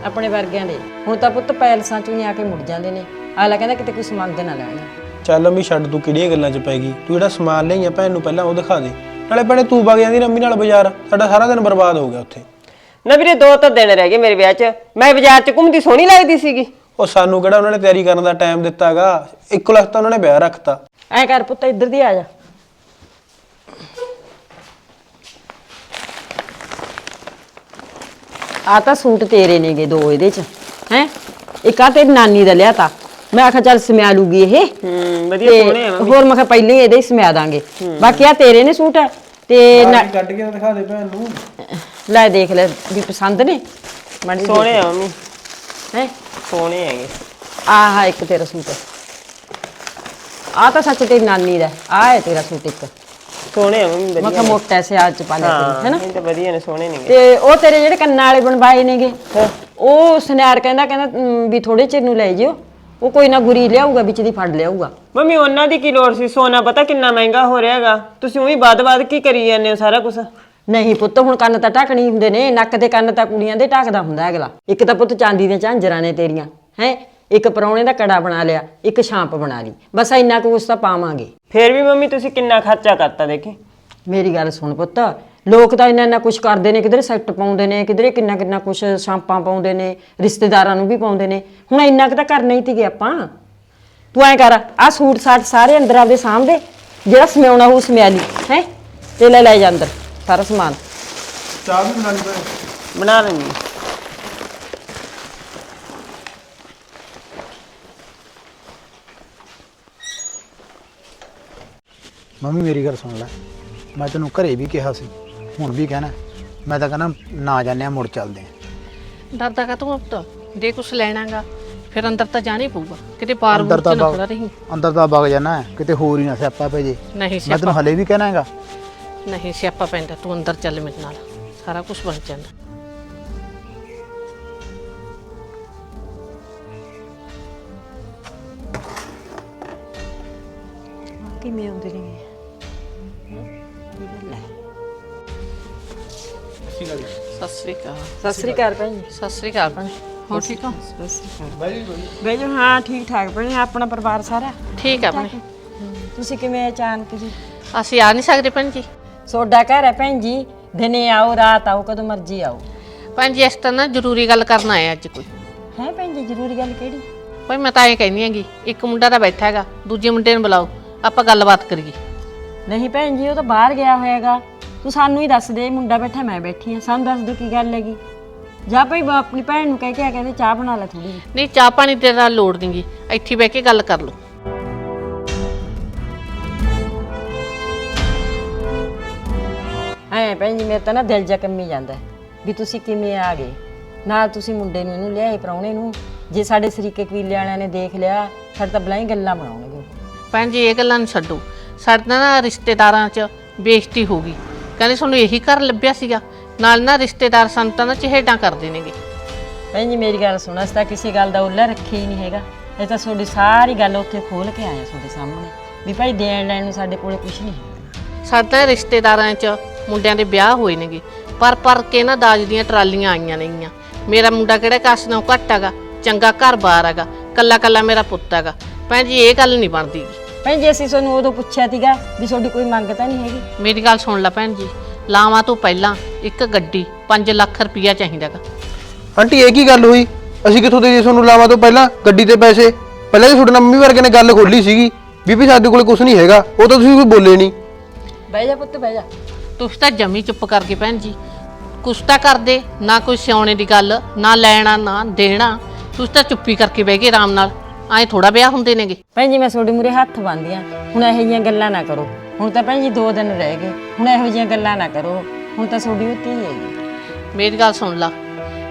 ਆਪਣੇ ਵਰਗਿਆਂ ਦੇ। ਹੁਣ ਤਾਂ ਪੁੱਤ ਪੈਲਸਾਂ ਚੋਂ ਹੀ ਆ ਕੇ ਮੁੜ ਜਾਂਦੇ ਨੇ। ਆਲਾ ਕਹਿੰਦਾ ਕਿਤੇ ਕੋਈ ਸਮੰਗ ਨਾ ਲੈਣ ਚੱਲ ਅੰਮੀ ਛੱਡ ਤੂੰ ਕਿਹੜੀਆਂ ਗੱਲਾਂ 'ਚ ਪੈ ਗਈ? ਤੂੰ ਜਿਹੜਾ ਸਮਾਨ ਲਈਆਂ ਭੈਣ ਨੂੰ ਪਹਿਲਾਂ ਉਹ ਦਿਖਾ ਦੇ। ਨਾਲੇ ਭੈਣੇ ਤੂੰ ਵਗ ਜਾਂਦੀ ਨਾ ਅੰਮੀ ਨਾਲ ਬਾਜ਼ਾਰ। ਸਾਡਾ ਸਾਰਾ ਦਿਨ ਬਰਬਾਦ ਹੋ ਗਿਆ ਉੱਥੇ। ਨਾ ਵੀਰੇ ਦੋ ਤਾਂ ਦਿਨ ਰਹਿ ਗਏ ਮੇਰੇ ਵਿਆਹ 'ਚ। ਮੈਂ ਬਾਜ਼ਾਰ 'ਚ ਘੁੰਮਦੀ ਸੋਹਣੀ ਲੱਗਦੀ ਸੀਗੀ। ਉਹ ਸਾਨੂੰ ਕਿਹੜਾ ਉਹਨਾਂ ਨੇ ਤਿਆਰੀ ਕਰਨ ਦਾ ਟਾਈਮ ਦਿੱਤਾਗਾ? ਇੱਕੋ ਲੱਖ ਤਾਂ ਉਹਨਾਂ ਨੇ ਵਿਆਹ ਰੱਖਤਾ। ਐ ਕਰ ਪੁੱਤ ਇੱਧਰ ਦੀ ਆ ਜਾ। ਆ ਤਾਂ ਸੂਟ ਤੇਰੇ ਨੇਗੇ ਦੋ ਇਹਦੇ ਚ। ਹੈ? ਇੱਕ ਆ ਤੇਰੀ ਨਾਨੀ ਦਾ ਲਿਆ ਤਾ ਮੈਂ ਆਖਿਆ ਚੱਲ ਸਮਿਆ ਲੂਗੀ ਇਹ। ਹੂੰ ਵਧੀਆ ਤੇ ਸੋਹਣੇ ਆ ਹੋਰ ਮੈਂ ਕਿਹਾ ਪਹਿਲਾਂ ਹੀ ਇਹਦੇ ਹੀ ਸਮਿਆ ਦਾਂਗੇ। ਬਾਕੀ ਆ ਤੇਰੇ ਨੇ ਸੂਟ ਤੇ ਨਾ- ਕੱਢ ਕੇ ਦਿਖਾ ਦੇ ਭੈਣ ਨੂੰ। ਲੈ ਦੇਖ ਲੈ ਵੀ ਪਸੰਦ ਨੇ? ਮਾੜੀ ਜਿਹੀ ਸੋਹਣੇ ਆ ਮੰਮੀ। ਹੈ? ਸੋਹਣੇ ਹੈਗੇ। ਆਹ ਇੱਕ ਤੇਰਾ ਸੂਟ। ਆ ਤਾਂ ਸੱਚ ਤੇਰੀ ਨਾਨੀ ਦਾ ਆ ਹੈ ਤੇਰਾ ਸੂਟ ਇੱਕ। ਸੋਹਣੇ ਆ ਮੰਮੀ ਮੈਂ ਵਧੀਆ ਮੋਟਾ ਸਿਆਲ ਚ ਪਾ ਲਿਆ ਹਾਂ ਹੈਨਾ? ਇਹ ਤਾਂ ਵਧੀਆ ਨੇ ਸੋਹਣੇ ਨੇਗੇ। ਤੇ ਉਹ ਤੇਰੇ ਜਿਹੜੇ ਕੰਨਾਂ ਵਾਲੇ ਬਣਵਾਏ ਨੇਗੇ ਉਹ ਸੁਨਿਆਰ ਕਹਿੰਦਾ ਕਹਿੰਦਾ "ਅਮ, ਵੀ ਥੋੜੇ ਚਿਰ ਨੂੰ ਲੈ ਜਿਓ। ਉਹ ਕੋਈ ਨਾ ਗੁਰੀ ਲਿਆਊਗਾ ਵਿੱਚ ਦੀ ਫੜ ਲਿਆਊਗਾ। ਮੰਮੀ ਉਹਨਾਂ ਦੀ ਕੀ ਲੋੜ ਸੀ? ਸੋਨਾ ਪਤਾ ਕਿੰਨਾ ਮਹਿੰਗਾ ਹੋ ਰਿਹਾ ਹੈਗਾ। ਤੁਸੀਂ ਉਹੀ ਬਾਦ-ਬਾਦ ਕੀ ਕਰੀ ਜਾਂਦੇ ਹੋ ਸਾਰਾ ਕੁਝ ਨਹੀਂ ਪੁੱਤ ਹੁਣ ਕੰਨ ਤਾਂ ਢੱਕਣੀ ਹੁੰਦੇ ਨੇ ਨੱਕ ਦੇ ਕੰਨ ਤਾਂ ਕੁੜੀਆਂ ਦੇ ਢੱਕਦਾ ਹੁੰਦਾ ਅਗਲਾ। ਇੱਕ ਤਾਂ ਪੁੱਤ ਚਾਂਦੀ ਦੀਆਂ ਝਾਂਜਰਾਂ ਨੇ ਤੇਰੀਆਂ ਹੈ? ਇੱਕ ਪਰੌਣੇ ਦਾ ਕੜਾ ਬਣਾ ਲਿਆ ਇੱਕ ਛਾਂਪ ਬਣਾ ਲਈ। ਬਸ ਇੰਨਾ ਕੁ ਉਸ ਤਾਂ ਪਾਵਾਂਗੇ। ਫੇਰ ਵੀ ਮੰਮੀ ਤੁਸੀਂ ਕਿੰਨਾ ਖਰਚਾ ਕਰਤਾ ਦੇਖੀ? ਮੇਰੀ ਗੱਲ ਸੁਣ ਪੁੱਤ ਲੋਕ ਤਾਂ ਇੰਨਾ ਇੰਨਾ ਕੁਛ ਕਰਦੇ ਨੇ ਕਿਧਰੇ ਸੈੱਟ ਪਾਉਂਦੇ ਨੇ ਕਿਧਰੇ ਕਿੰਨਾ ਕਿੰਨਾ ਕੁਛ ਸ਼ਾਂਪਾਂ ਪਾਉਂਦੇ ਨੇ ਰਿਸ਼ਤੇਦਾਰਾਂ ਨੂੰ ਵੀ ਪਾਉਂਦੇ ਨੇ। ਹੁਣ ਇੰਨਾ ਕੁ ਤਾਂ ਕਰਨਾ ਹੀ ਤੀਗੇ ਆਪਾਂ। ਤੂੰ ਐ ਕਰ ਆ ਸੂਟ ਸਾਟ ਸਾਰੇ ਅੰਦਰ ਆਪਦੇ ਸਾਹਮਣੇ ਜਿਹੜਾ ਸਮਿਆਉਣਾ ਉਹ ਸਮਿਆ ਲਈ ਹੈ? ਤੇ ਲੈ ਲੈ ਜਾ ਅੰਦਰ। ਸਾਰਾ ਸਮਾਨ। ਚਾਹ ਵੀ ਬਣਾ ਲਈ ਬਣਾ ਲੈਂਦੀ ਮੰਮੀ ਮੇਰੀ ਗੱਲ ਸੁਣ ਲੈ। ਮੈਂ ਤੈਨੂੰ ਘਰੇ ਵੀ ਕਿਹਾ ਸੀ ਹੁਣ ਵੀ ਕਹਿਣਾ। ਮੈਂ ਤਾਂ ਕਹਿੰਦਾ ਨਾ ਜਾਂਦੇ ਆ ਮੁੜ ਚੱਲਦੇ ਆ। ਡਰਦਾ ਕਾ ਤੂੰ ਪੁੱਤ? ਜੇ ਕੁਛ ਲੈਣਾਗਾ ਫਿਰ ਅੰਦਰ ਤਾਂ ਜਾਣਾ ਹੀ ਪਊਗਾ। ਕਿਤੇ ਪਾਰ ਅੰਦਰ ਬੂਰ ਤਾਂ ਚ ਨਾ ਵਗ- ਖੜਾ ਰਹੀ। ਅੰਦਰ ਤਾਂ ਵਗ ਜਾਣਾ ਕਿਤੇ ਹੋਰ ਹੀ ਨਾ ਸਿਆਪਾ ਪੈ ਜੇ। ਨਹੀਂ ਮੈਂ ਸਿਆਪਾ। ਤੈਨੂੰ ਹਲੇ ਵੀ ਕਹਿਣਾ ਹੈਗਾ ਨਹੀਂ ਸਿਆਪਾ ਪੈਂਦਾ ਤੂੰ ਅੰਦਰ ਚੱਲ ਮੇਰੇ ਨਾਲ। ਸਾਰਾ ਕੁਝ ਬਣ ਜਾਂਦਾ। ਕਿਵੇਂ ਆਉਂਦੇ ਨੇ ਸਤਿ ਸ੍ਰੀ ਅਕਾਲ। ਸਤਿ ਸ੍ਰੀ ਅਕਾਲ ਭੈਣ ਜੀ। ਸਤਿ ਸ੍ਰੀ ਅਕਾਲ ਭੈਣ ਹੋ ਠੀਕ ਹੋ? ਬਈ ਜੋ ਹਾਂ ਠੀਕ ਠਾਕ ਭੈਣ ਆਪਣਾ ਪਰਿਵਾਰ ਸਾਰਾ? ਠੀਕ ਆ ਭੈਣ ਤੁਸੀਂ ਕਿਵੇਂ ਅਚਾਨਕ ਜੀ? ਅਸੀਂ ਆ ਨਹੀਂ ਸਕਦੇ ਭੈਣ ਜੀ। ਸੋਡਾ ਘਰ ਹੈ ਭੈਣ ਜੀ ਦਿਨੇ ਆਓ ਰਾਤ ਆਓ ਕਦੋਂ ਮਰਜ਼ੀ ਆਓ। ਭੈਣ ਜੀ ਇਸ ਤਰ੍ਹਾਂ ਨਾ ਜ਼ਰੂਰੀ ਗੱਲ ਕਰਨ ਆਏ ਅੱਜ ਕੋਈ। ਹੈ ਭੈਣ ਜੀ ਜ਼ਰੂਰੀ ਗੱਲ ਕਿਹੜੀ? ਭਾਈ ਮੈਂ ਤਾਂ ਇਹ ਕਹਿੰਦੀ ਹੈਗੀ ਇੱਕ ਮੁੰਡਾ ਤਾਂ ਬੈਠਾ ਹੈਗਾ ਦੂਜੇ ਮੁੰਡੇ ਨੂੰ ਬੁਲਾਓ ਆਪਾਂ ਗੱਲਬਾਤ ਕਰੀਏ। ਨਹੀਂ ਭੈਣ ਜੀ ਉਹ ਤਾਂ ਬਾਹਰ ਗਿਆ ਹੋਏਗਾ ਤੂੰ ਸਾਨੂੰ ਹੀ ਦੱਸ ਦੇ ਮੁੰਡਾ ਬੈਠਾ ਮੈਂ ਬੈਠੀ ਆ ਸਾਨੂੰ ਦੱਸ ਦੇ ਕੀ ਗੱਲ ਹੈਗੀ। ਜਾ ਭਾਈ ਬਾ- ਆਪਣੀ ਭੈਣ ਨੂੰ ਕਹਿ ਕੇ ਆ ਕਹਿੰਦੇ ਚਾਹ ਬਣਾ ਲੈ ਥੋੜੀ ਨਹੀਂ ਚਾਹ ਪਾਣੀ ਤੇ ਤਾਂ ਲੋੜ ਨਹੀਂਗੀ ਇੱਥੇ ਬਹਿ ਕੇ ਗੱਲ ਕਰ ਲਓ। ਐ ਭੈਣ ਜੀ ਮੇਰੇ ਤਾਂ ਨਾ ਦਿਲ ਜਾ ਕੰਮੀ ਜਾਂਦਾ ਹੈ ਵੀ ਤੁਸੀਂ ਕਿਵੇਂ ਆ ਗਏ। ਨਾਲ ਤੁਸੀਂ ਮੁੰਡੇ ਨੂੰ ਇਹਨੂੰ ਲਿਆਏ ਪ੍ਰਾਹੁਣੇ ਨੂੰ। ਜੇ ਸਾਡੇ ਸਰੀਕੇ ਕਬੀਲੇ ਵਾਲਿਆਂ ਨੇ ਦੇਖ ਲਿਆ ਸਾਡੇ ਤਾਂ ਬਲਾਈ ਗੱਲਾਂ ਬਣਾਉਣਗੇ। ਭੈਣ ਜੀ ਇਹ ਗੱਲਾਂ ਨੂੰ ਛੱਡੋ। ਸਾਡੇ ਤਾਂ ਨਾ ਰਿਸ਼ਤੇਦਾਰਾਂ 'ਚ ਬੇਇੱਜ਼ਤੀ ਹੋ ਗਈ। ਕਹਿੰਦੇ ਤੁਹਾਨੂੰ ਇਹੀ ਘਰ ਲੱਭਿਆ ਸੀਗਾ। ਨਾਲ ਨਾ ਰਿਸ਼ਤੇਦਾਰ ਸਾਨੂੰ ਤਾਂ ਨਾ ਚਿਹੇਡਾਂ ਕਰਦੇ ਨੇਗੇ। ਭੈਣ ਜੀ ਮੇਰੀ ਗੱਲ ਸੁਣ ਅਸੀਂ ਤਾਂ ਕਿਸੇ ਗੱਲ ਦਾ ਉੱਲਾ ਰੱਖਿਆ ਹੀ ਨਹੀਂ ਹੈਗਾ। ਇਹ ਤਾਂ ਤੁਹਾਡੀ ਸਾਰੀ ਗੱਲ ਉੱਥੇ ਖੋਲ ਕੇ ਆਇਆ ਤੁਹਾਡੇ ਸਾਹਮਣੇ। ਵੀ ਭਾਈ ਦੇਣ ਲੈਣ ਨੂੰ ਸਾਡੇ ਕੋਲੇ ਕੁਝ ਨਹੀਂ ਹੈ ਸਾਡੇ ਤਾਂ ਰਿਸ਼ਤੇਦਾਰਾਂ 'ਚ ਮੁੰਡਿਆਂ ਦੇ ਵਿਆਹ ਹੋਏ ਨੇਗੇ। ਪਰ ਪਰ ਕੇ ਨਾ ਦਾਜ ਦੀਆਂ ਟਰਾਲੀਆਂ ਆਈਆਂ ਨੇਗੀਆਂ। ਮੇਰਾ ਮੁੰਡਾ ਕਿਹੜਾ ਕਾਸ ਨਾਲੋਂ ਘੱਟ ਹੈਗਾ ਚੰਗਾ ਘਰ-ਬਾਰ ਹੈਗਾ ਕੱਲਾ ਕੱਲਾ ਮੇਰਾ ਪੁੱਤ ਹੈਗਾ। ਭੈਣ ਜੀ ਇਹ ਗੱਲ ਨਹੀਂ ਬਣਦੀ। ਗੀ। ਭੈਣ ਜੀ ਅਸੀਂ ਤੁਹਾਨੂੰ ਉਦੋਂ ਪੁੱਛਿਆ ਸੀਗਾ ਵੀ ਤੁਹਾਡੀ ਕੋਈ ਮੰਗ ਤਾਂ ਨਹੀਂ ਹੈਗੀ? ਮੇਰੀ ਗੱਲ ਸੁਣ ਲੈ ਭੈਣ ਜੀ ਲਾਵਾਂ ਤੋਂ ਪਹਿਲਾਂ ਇੱਕ ਗੱਡੀ 5 ਲੱਖ ਰੁਪਈਆ ਚਾਹੀਦਾਗਾ ਆਂਟੀ ਇਹ ਕੀ ਗੱਲ ਹੋਈ? ਅਸੀਂ ਕਿੱਥੋਂ ਦੇ ਜੀ ਤੁਹਾਨੂੰ ਲਾਵਾਂ ਤੋਂ ਪਹਿਲਾਂ ਗੱਡੀ ਤੇ ਪੈਸੇ? ਪਹਿਲਾਂ ਹੀ ਤੁਹਾਡੇ ਨਾਲ ਮੰਮੀ ਵਰਗੇ ਨੇ ਗੱਲ ਖੋਲੀ ਸੀਗੀ ਬੀਬੀ ਸਾਡੇ ਕੋਲੇ ਕੁਝ ਨਹੀਂ ਹੈਗਾ ਉਹ ਤਾਂ ਤੁਸੀਂ ਕੋਈ ਬੋਲੇ ਨਹੀਂ। ਬਹਿ ਜਾ ਪੁੱਤ ਬਹਿ ਜਾ। ਤੁਸੀਂ ਤਾਂ ਜਮੀ ਚੁੱਪ ਕਰਕੇ ਭੈਣ ਜੀ। ਕੁਛ ਤਾਂ ਕਰਦੇ ਨਾ ਕੋਈ ਸਿਆਉਣੇ ਦੀ ਗੱਲ ਨਾ ਲੈਣਾ ਨਾ ਦੇਣਾ। ਤੁਸੀਂ ਤਾਂ ਚੁੱਪੀ ਕਰਕੇ ਬਹਿ ਗਏ ਆਰਾਮ ਨਾਲ। ਐਂ ਥੋੜਾ ਵਿਆਹ ਹੁੰਦੇ ਨੇਗੇ। ਭੈਣ ਜੀ ਮੈਂ ਤੁਹਾਡੇ ਮੂਰੇ ਹੱਥ ਬੰਨ੍ਹਦੀ ਆ। ਹੁਣ ਇਹੋ ਜਿਹੀਆਂ ਗੱਲਾਂ ਨਾ ਕਰੋ। ਹੁਣ ਤਾਂ ਭੈਣ ਜੀ ਦੋ ਦਿਨ ਰਹਿ ਗਏ। ਹੁਣ ਇਹੋ ਜਿਹੀਆਂ ਗੱਲਾਂ ਨਾ ਕਰੋ। ਹੁਣ ਤਾਂ ਤੁਹਾਡੀ ਉਹ ਧੀ ਹੈਗੀ। ਮੇਰੀ ਗੱਲ ਸੁਣ ਲਾ।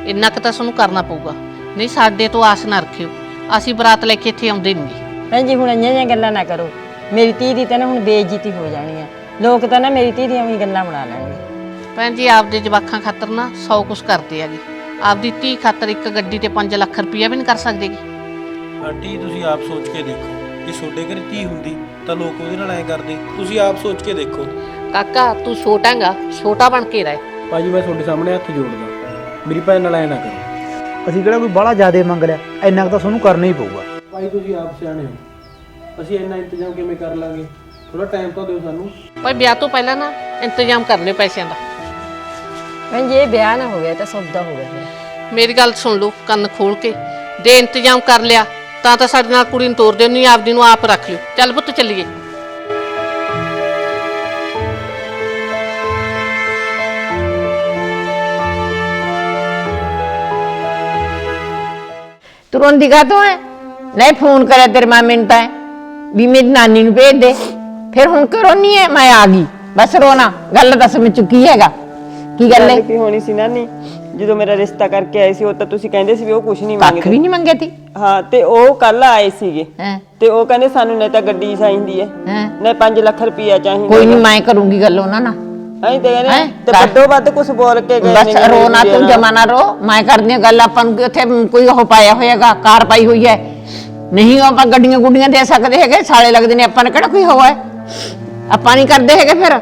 ਇੰਨਾ ਕੁ ਤਾਂ ਤੁਹਾਨੂੰ ਕਰਨਾ ਪਊਗਾ। ਨਹੀਂ ਸਾਡੇ ਤੋਂ ਆਸ ਨਾ ਰੱਖਿਓ। ਅਸੀਂ ਬਰਾਤ ਲੈ ਕੇ ਇੱਥੇ ਆਉਂਦੇ ਨਹੀਂ ਭੈਣ ਜੀ ਹੁਣ ਇੰਨੀਆਂ ਜਿਹੀਆਂ ਗੱਲਾਂ ਨਾ ਕਰੋ। ਮੇਰੀ ਧੀ ਦੀ ਤਾਂ ਨਾ ਹੁਣ ਬੇਇੱਜ਼ਤੀ ਹੋ ਜਾਣੀ ਆ। ਲੋਕ ਤਾਂ ਨਾ ਮੇਰੀ ਧੀ ਦੀਆਂ ਵੀ ਗੱਲਾਂ ਬਣਾ ਲੈਣਗੇ। ਭੈਣ ਜੀ ਆਪਦੇ ਜਵਾਕਾਂ ਖਾਤਰ ਨਾ ਸੌ ਕੁਛ ਕਰਦੇ ਆਗੇ ਆਪਦੀ ਧੀ ਖਾਤਰ ਇੱਕ ਗੱਡੀ ਤੇ 5 ਲੱਖ ਰੁਪਈਆ ਵੀ ਨਹੀਂ ਕਰ ਸਕਦੇਗੇ ਆਂਟੀ ਤੁਸੀਂ ਆਪ ਸੋਚ ਕੇ ਦੇਖੋ। ਜੇ ਤੁਹਾਡੇ ਘਰੇ ਧੀ ਹੁੰਦੀ ਤਾਂ ਲੋਕ ਉਹਦੇ ਨਾਲ ਐ ਕਰਦੇ। ਤੁਸੀਂ ਆਪ ਸੋਚ ਕੇ ਦੇਖੋ। ਕਾਕਾ ਤੂੰ ਛੋਟਾਂਗਾ ਛੋਟਾ ਬਣ ਕੇ ਰਹਿ। ਭਾਜੀ ਮੈਂ ਤੁਹਾਡੇ ਸਾਹਮਣੇ ਹੱਥ ਜੋੜਦਾ। ਮੇਰੀ ਭੈਣ ਨਾਲ ਐ ਨਾ ਕਰੋ। ਅਸੀਂ ਕਿਹੜਾ ਕੋਈ ਬਾਹਲਾ ਜ਼ਿਆਦੇ ਮੰਗ ਲਿਆ? ਇੰਨਾ ਕੁ ਤਾਂ ਤੁਹਾਨੂੰ ਕਰਨਾ ਹੀ ਪਊਗਾ। ਭਾਈ ਤੁਸੀਂ ਆਪ ਸਿਆਣੇ ਹੋ। ਅਸੀਂ ਇੰਨਾ ਇੰਤਜ਼ਾਮ ਕਿਵੇਂ ਕਰ ਲਾਂਗੇ? ਥੋੜਾ ਟਾਈਮ ਤਾਂ ਦਿਓ ਸਾਨੂੰ। ਭਾਈ ਵਿਆਹ ਤੋਂ ਪਹਿਲਾਂ ਨਾ ਇੰਤਜ਼ਾਮ ਕਰ ਲਿਓ ਪੈਸਿਆਂ ਦਾ। ਭੈਣ ਜੀ ਇਹ ਵਿਆਹ ਨਾ ਹੋ ਗਿਆ ਤਾਂ ਸੌਦਾ ਹੋ ਗਿਆ ਫਿਰ। ਮੇਰੀ ਗੱਲ ਸੁਣ ਲਓ ਕੰਨ ਖੋਲ ਕੇ। ਦੇ ਇੰਤਜ਼ਾਮ ਕਰ ਲਿਆ ਤਾਂ ਤਾਂ ਸਾਡੇ ਨਾਲ ਕੁੜੀ ਨੂੰ ਤੋਰ ਦਿਓ ਨਹੀਂ ਆਪਦੀ ਨੂੰ ਆਪ ਰੱਖ ਲਿਓ। ਚੱਲ ਪੁੱਤ ਚੱਲੀਏ। ਤੂੰ ਰੋਂਦੀ ਕਾ ਤੂੰ ਹੈ ਨਹੀਂ ਫੋਨ ਕਰਿਆ ਤੇਰੇ ਮਾਮੇ ਨੂੰ ਤਾਂ ਵੀ ਮੇਰੀ ਨਾਨੀ ਨੂੰ ਭੇਜ ਦੇ। ਫਿਰ ਹੁਣ ਕਿਉਂ ਰੋਨੀ ਹੈ ਮੈਂ ਆ ਗਈ। ਬਸ ਰੋਣਾ ਗੱਲ ਦੱਸ ਮੈਂ ਚੁੱਕੀ ਹੈਗਾ? ਕੀ ਗੱਲ ਹੈ? ਗੱਲ ਕੀ ਹੋਣੀ ਸੀ ਨਾਨੀ? ਜਦੋਂ ਮੇਰਾ ਰਿਸ਼ਤਾ ਕਰਕੇ ਆਏ ਸੀ ਉਹ ਤਾਂ ਤੁਸੀਂ ਕਹਿੰਦੇ ਸੀ ਵੀ ਉਹ ਕੁਝ ਨਹੀਂ ਕੱਖ ਮੰਗਦੇ ਵੀ ਨਹੀਂ ਮੰਗੇ ਤੀ? ਹਾਂ ਤੇ ਉਹ ਕੱਲ ਆਏ ਸੀਗੇ। ਹੈ? ਤੇ ਉਹ ਕਹਿੰਦੇ ਸਾਨੂੰ ਨਹੀਂ ਤਾਂ ਗੱਡੀ ਚਾਹੀਦੀ ਹੈ ਹੈ? ਨਹੀਂ 5 ਲੱਖ ਰੁਪਈਆ ਚਾਹੀਦਾ ਕੋਈ ਨਹੀਂ ਮੈਂ ਕਰੂੰਗੀ ਗੱਲ ਉਹਨਾਂ ਨਾਲ। ਅਸੀਂ ਤੇ ਹੈਂ? ਕਹਿੰਦੇ ਤੇ ਕਰ- ਵੱਡੋ ਵੱਧ ਕੁਝ ਬੋਲ ਕੇ ਗਏ ਬਸ ਨੇ ਰੋਣਾ ਤੂੰ ਜਮਾ ਨਾ ਰੋ। ਮੈਂ ਕਰਦੀ ਹਾਂ ਗੱਲ ਆਪਾਂ ਨੂੰ ਕਿ ਉੱਥੇ ਕੋਈ ਉਹ ਪਾਇਆ ਹੋਏਗਾ ਕਾਰ ਪਾਈ ਹੋਈ ਹੈ। ਨਹੀਂ ਉਹ ਆਪਾਂ ਗੱਡੀਆਂ ਗੁੱਡੀਆਂ ਦੇ ਸਕਦੇ ਹੈਗੇ ਸਾਲੇ ਲੱਗਦੇ ਨੇ ਆਪਾਂ ਨੇ ਕਿਹੜਾ ਕੋਈ ਹੋਇਆ? ਹੈ ਆਪਾਂ ਨਹੀਂ ਕਰਦੇ ਹੈਗੇ ਫਿਰ।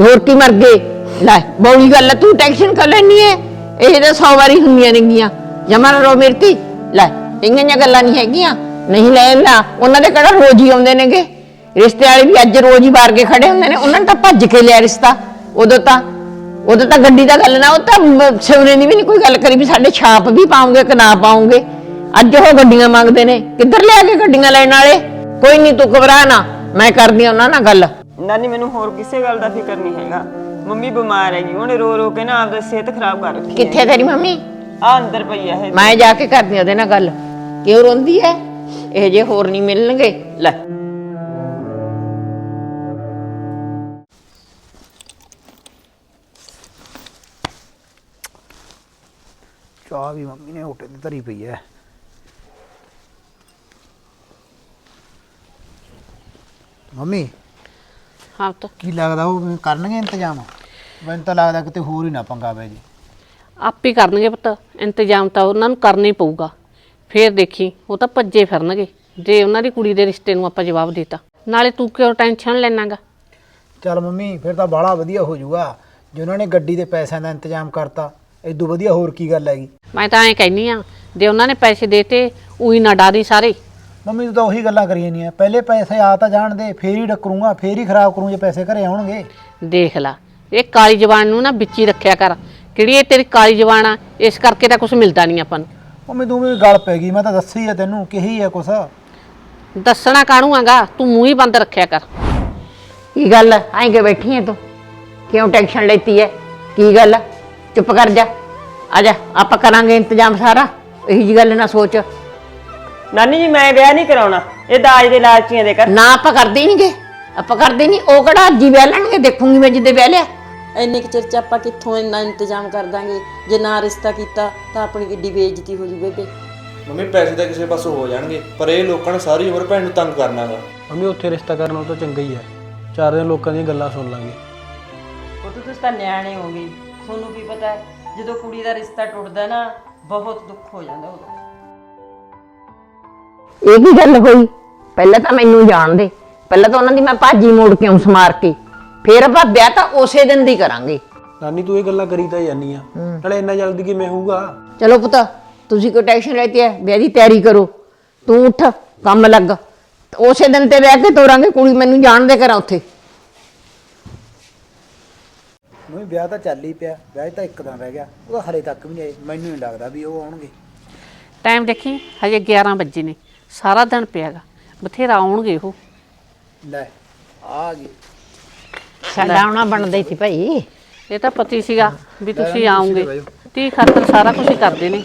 ਹੋਰ ਕੀ ਮਰ ਗਏ? ਲੈ ਬੌਲੀ ਗੱਲ ਹੈ, ਤੂੰ ਟੈਨਸ਼ਨ ਕਰ ਲੈਣੀ ਹੈ ਇਹ ਤਾਂ 100 ਵਾਰੀ ਹੁੰਦੀਆਂ ਨੇਗੀਆਂ। ਜਮਾ ਰੋ ਮਿਰਤੀ ਲੈ ਇੰਗੀਆਂ ਜਿਹੀਆਂ ਗੱਲਾਂ ਨਹੀਂ ਹੈਗੀਆਂ। ਨਹੀਂ ਲੈ ਨਾ ਉਹਨਾਂ ਦੇ ਕਿਹੜਾ ਰੋਜ਼ ਹੀ ਆਉਂਦੇ ਨੇਗੇ? ਰਿਸ਼ਤੇ ਵਾਲੇ ਵੀ ਅੱਜ ਰੋਜ਼ ਹੀ ਬਾਰ ਕੇ ਖੜੇ ਹੁੰਦੇ ਨੇ। ਉਹਨਾਂ ਨੇ ਤਾਂ ਭੱਜ ਕੇ ਲਿਆ ਰਿਸ਼ਤਾ। ਉਦੋਂ ਤਾਂ ਉਦੋਂ ਤਾਂ ਗੱਡੀ ਦਾ ਗੱਲ ਨਾ ਉਹ ਤਾਂ ਮ- ਸਿਉਣੇ ਦੀ ਵੀ ਨਹੀਂ ਕੋਈ ਗੱਲ ਕਰੀ ਵੀ ਸਾਡੇ ਛਾਪ ਵੀ ਪਾਉਂਗੇ ਕਿ ਨਾ ਪਾਉਂਗੇ। ਅੱਜ ਉਹ ਗੱਡੀਆਂ ਮੰਗਦੇ ਨੇ। ਕਿੱਧਰ ਲਿਆ ਕੇ ਗੱਡੀਆਂ ਲੈਣ ਵਾਲੇ? ਕੋਈ ਨਹੀਂ ਤੂੰ ਘਬਰਾ ਨਾ। ਮੈਂ ਕਰਦੀ ਹਾਂ ਉਹਨਾਂ ਨਾਲ ਗੱਲ। ਨਾਨੀ ਮੈਨੂੰ ਹੋਰ ਕਿਸੇ ਗੱਲ ਦਾ ਫਿਕਰ ਨਹੀਂ ਹੈਗਾ। ਮੰਮੀ ਬਿਮਾਰ ਹੈਗੀ ਉਹਨੇ ਰੋ ਰੋ ਕੇ ਨਾ ਆਪਦੀ ਸਿਹਤ ਖਰਾਬ ਕਰ ਰੱਖੀ ਕਿੱਥੇ ਤੇਰੀ ਮੰਮੀ? ਆ ਅੰਦਰ ਪਈ ਹੈ ਇਹ। ਮੈਂ ਜਾ ਕੇ ਕਰਦੀ ਹਾਂ ਉਹਦੇ ਨਾਲ ਗੱਲ। ਕਿਉਂ ਰੋਂਦੀ ਹੈ ਇਹ ਜੇ ਹੋਰ ਨਹੀਂ ਮਿਲਣਗੇ। ਲੈ। ਚਾਹ ਵੀ ਮੰਮੀ ਨੇ ਹੋਟੇ ਤੇ ਧਰੀ ਪਈ ਹੈ ਮੰਮੀ? ਹਾਂ ਤਾਂ ਕੀ ਲੱਗਦਾ ਉਹ ਕਰਨਗੇ ਇੰਤਜ਼ਾਮ? ਮੈਨੂੰ ਤਾਂ ਲੱਗਦਾ ਕਿਤੇ ਹੋਰ ਹੀ ਨਾ ਪੰਗਾ ਪੈ ਜੀ। ਆਪੇ ਕਰਨਗੇ ਪੁੱਤ। ਇੰਤਜ਼ਾਮ ਤਾਂ ਉਹਨਾਂ ਨੂੰ ਕਰਨਾ ਹੀ ਪਊਗਾ। ਫੇਰ ਦੇਖੀ ਉਹ ਤਾਂ ਭੱਜੇ ਫਿਰਨਗੇ। ਜੇ ਉਹਨਾਂ ਦੀ ਕੁੜੀ ਦੇ ਰਿਸ਼ਤੇ ਨੂੰ ਆਪਾਂ ਜਵਾਬ ਦਿੱਤਾ। ਨਾਲੇ ਤੂੰ ਕਿਉਂ ਟੈਨਸ਼ਨ ਲੈਣਾਗਾ? ਚੱਲ ਮੰਮੀ ਫਿਰ ਤਾਂ ਬਾਹਲਾ ਵਧੀਆ ਹੋ ਜਾਊਗਾ। ਜੇ ਉਹਨਾਂ ਨੇ ਗੱਡੀ ਦੇ ਪੈਸਿਆਂ ਦਾ ਇੰਤਜ਼ਾਮ ਕਰਤਾ ਇਦੋਂ ਵਧੀਆ ਹੋਰ ਕੀ ਗੱਲ ਹੈਗੀ? ਮੈਂ ਤਾਂ ਐਂ ਕਹਿੰਨੀ ਆ ਜੇ ਉਹਨਾਂ ਨੇ ਪੈਸੇ ਦੇਤੇ ਉਹੀ ਨਾ ਡਾਰੀ ਸਾਰੇ। ਮੰਮੀ ਤੂੰ ਤਾਂ ਉਹੀ ਗੱਲਾਂ ਕਰੀ ਜਾਂਦੀਆਂ ਪਹਿਲੇ ਪੈਸੇ ਆ ਤਾਂ ਜਾਣ ਦੇ ਫੇਰ ਹੀ ਡੱਕਰੂੰਗਾ ਫੇਰ ਹੀ ਖਰਾਬ ਕਰੂੰ ਜੇ ਪੈਸੇ ਘਰੇ ਆਉਣਗੇ। ਦੇਖ ਲਾ ਇਹ ਕਾਲੀ ਜਵਾਨ ਨੂੰ ਨਾ ਵਿੱਚ ਹੀ ਰੱਖਿਆ ਕਰ। ਕਿਹੜੀ ਇਹ ਤੇਰੀ ਕਾਲੀ ਜਵਾਨ ਆ? ਇਸ ਕਰਕੇ ਤਾਂ ਕੁਝ ਮਿਲਦਾ ਨਹੀਂ ਆਪਾਂ ਨੂੰ। ਮੰਮੀ ਤੂੰ ਵੀ ਗੱਲ ਪੈ ਗਈ ਮੈਂ ਤਾਂ ਦੱਸੀ ਆ ਤੈਨੂੰ ਕਹੀ ਆ ਕੁਛ। ਦੱਸਣਾ ਕਾਹਨੂੰ ਆਗਾ ਤੂੰ ਮੂੰਹ ਹੀ ਬੰਦ ਰੱਖਿਆ ਕਰ। ਕੀ ਗੱਲ ਐਂ ਕਿ ਬੈਠੀ ਹੈ ਤੂੰ? ਕਿਉਂ ਟੈਨਸ਼ਨ ਲੈਤੀ ਹੈ ਕੀ ਗੱਲ? ਚੁੱਪ ਕਰ ਜਾ। ਆ ਜਾ ਆਪਾਂ ਕਰਾਂਗੇ ਇੰਤਜ਼ਾਮ ਸਾਰਾ। ਇਹੀ ਜੀ ਗੱਲ ਨਾ ਸੋਚ। ਨਾਨੀ ਜੀ ਮੈਂ ਵਿਆਹ ਨਹੀਂ ਕਰਾਉਣਾ। ਇਹ ਦਾਜ ਦੇ ਲਾਲਚੀਆਂ ਦੇ ਕਰ ਨਾ ਆਪਾਂ ਕਰਦੇ ਨਹੀਂਗੇ ਆਪਾਂ ਕਰਦੇ ਨਹੀਂ ਉਹ ਕਿਹੜਾ ਅੱਜ ਹੀ ਵਿਆਹ ਲੈਣਗੇ? ਦੇਖੂੰਗੀ ਮੈਂ ਜਿੱਦੇ ਵਿਆਹ ਲਿਆ। ਇੰਨੇ ਕੁ ਚਿਰ ਚ ਆਪਾਂ ਕਿੱਥੋਂ ਇੰਨਾ ਇੰਤਜ਼ਾਮ ਕਰ ਦਾਂਗੇ? ਜੇ ਨਾ ਰਿਸ਼ਤਾ ਕੀਤਾ ਤਾਂ ਆਪਣੀ ਕਿੱਡੀ ਬੇਇੱਜ਼ਤੀ ਹੋ ਜੂ ਬੇਬੇ। ਮੰਮੀ ਪੈਸੇ ਤਾਂ ਕਿਸੇ ਪਾਸੋਂ ਹੋ ਜਾਣਗੇ ਪਰ ਇਹ ਲੋਕਾਂ ਨੇ ਸਾਰੀ ਉਮਰ ਭੈਣ ਨੂੰ ਤੰਗ ਕਰਨਾਗਾ ਮੰਮੀ ਉੱਥੇ ਰਿਸ਼ਤਾ ਕਰਨਾ ਤਾਂ ਚੰਗਾ ਹੀ ਹੈ। ਚਾਰ ਦਿਨ ਲੋਕਾਂ ਦੀਆਂ ਗੱਲਾਂ ਸੁਣ ਲਾਂਗੇ। ਉਹ ਤਾਂ ਤੁਸੀਂ ਤਾਂ ਨਿਆਣੇ ਹੋ ਗਏ ਤੁਹਾਨੂੰ ਕੀ ਪਤਾ ਹੈ, ਜਦੋਂ ਕੁੜੀ ਦਾ ਰਿਸ਼ਤਾ ਟੁੱਟਦਾ ਨਾ ਬਹੁਤ ਦੁੱਖ ਹੋ ਜਾਂਦਾ ਉਦੋਂ। ਇਹ ਕੀ ਗੱਲ ਹੋਈ। ਪਹਿਲਾਂ ਤਾਂ ਮੈਨੂੰ ਜਾਣ ਦੇ। ਪਹਿਲਾਂ ਤਾਂ ਉਹਨਾਂ ਦੀ ਮੈਂ ਭਾਜੀ ਮੋੜ ਕੇ ਆਉਂ ਸਮਾਰ ਕੇ। ਫੇਰ ਆਪਾਂ ਵਿਆਹ ਤਾਂ ਉਸੇ ਦਿਨ ਦੀ ਕਰਾਂਗੇ। ਨਾਨੀ ਤੂੰ ਇਹ ਗੱਲਾਂ ਕਰੀ ਤਾਂ ਜਾਨੀ ਆ। ਨਾਲੇ ਇੰਨਾ ਜਲਦੀ ਕਿਵੇਂ ਹੋਊਗਾ? ਚਲੋ ਪੁੱਤ ਤੁਸੀਂ ਕੋਈ ਟੈਨਸ਼ਨ ਲੈਤੀ ਹੈ ਵਿਆਹ ਦੀ ਤਿਆਰੀ ਕਰੋ। ਤੂੰ ਉੱਠ ਕੰਮ ਲੱਗ। ਉਸੇ ਦਿਨ ਤੇ ਵਿਆਹ ਕੇ ਤੋਰਾਂਗੇ ਕੁੜੀ ਮੈਨੂੰ ਜਾਣ ਦੇ ਕਰਾਂ ਉੱਥੇ। ਮੰਮੀ ਵਿਆਹ ਤਾਂ ਚੱਲ ਹੀ ਪਿਆ। ਵਿਆਹ ਤਾਂ ਇੱਕ ਦਿਨ ਰਹਿ ਗਿਆ। ਉਹਦਾ ਹਲੇ ਤੱਕ ਵੀ ਨਹੀਂ ਆਏ। ਮੈਨੂੰ ਨਹੀਂ ਲੱਗਦਾ ਵੀ ਉਹ ਆਉਣਗੇ। ਟਾਈਮ ਦੇਖੀ ਹਜੇ 11 ਵਜੇ ਨੇ। ਸਾਰਾ ਦਿਨ ਪਿਆਗਾ। ਬਥੇਰਾ ਆਉਣਗੇ ਉਹ। ਲੈ ਆ ਗਏ। ਸਾਡਾ ਆਉਣਾ ਬਣਦਾ ਹੀ ਸੀ ਭਾਈ। ਇਹ ਤਾਂ ਪਤੀ ਸੀਗਾ ਵੀ ਤੁਸੀਂ ਆਉਂਗੇ। ਤੀ ਖਾਤਰ ਸਾਰਾ ਕੁਝ ਕਰਦੇ ਨੇ।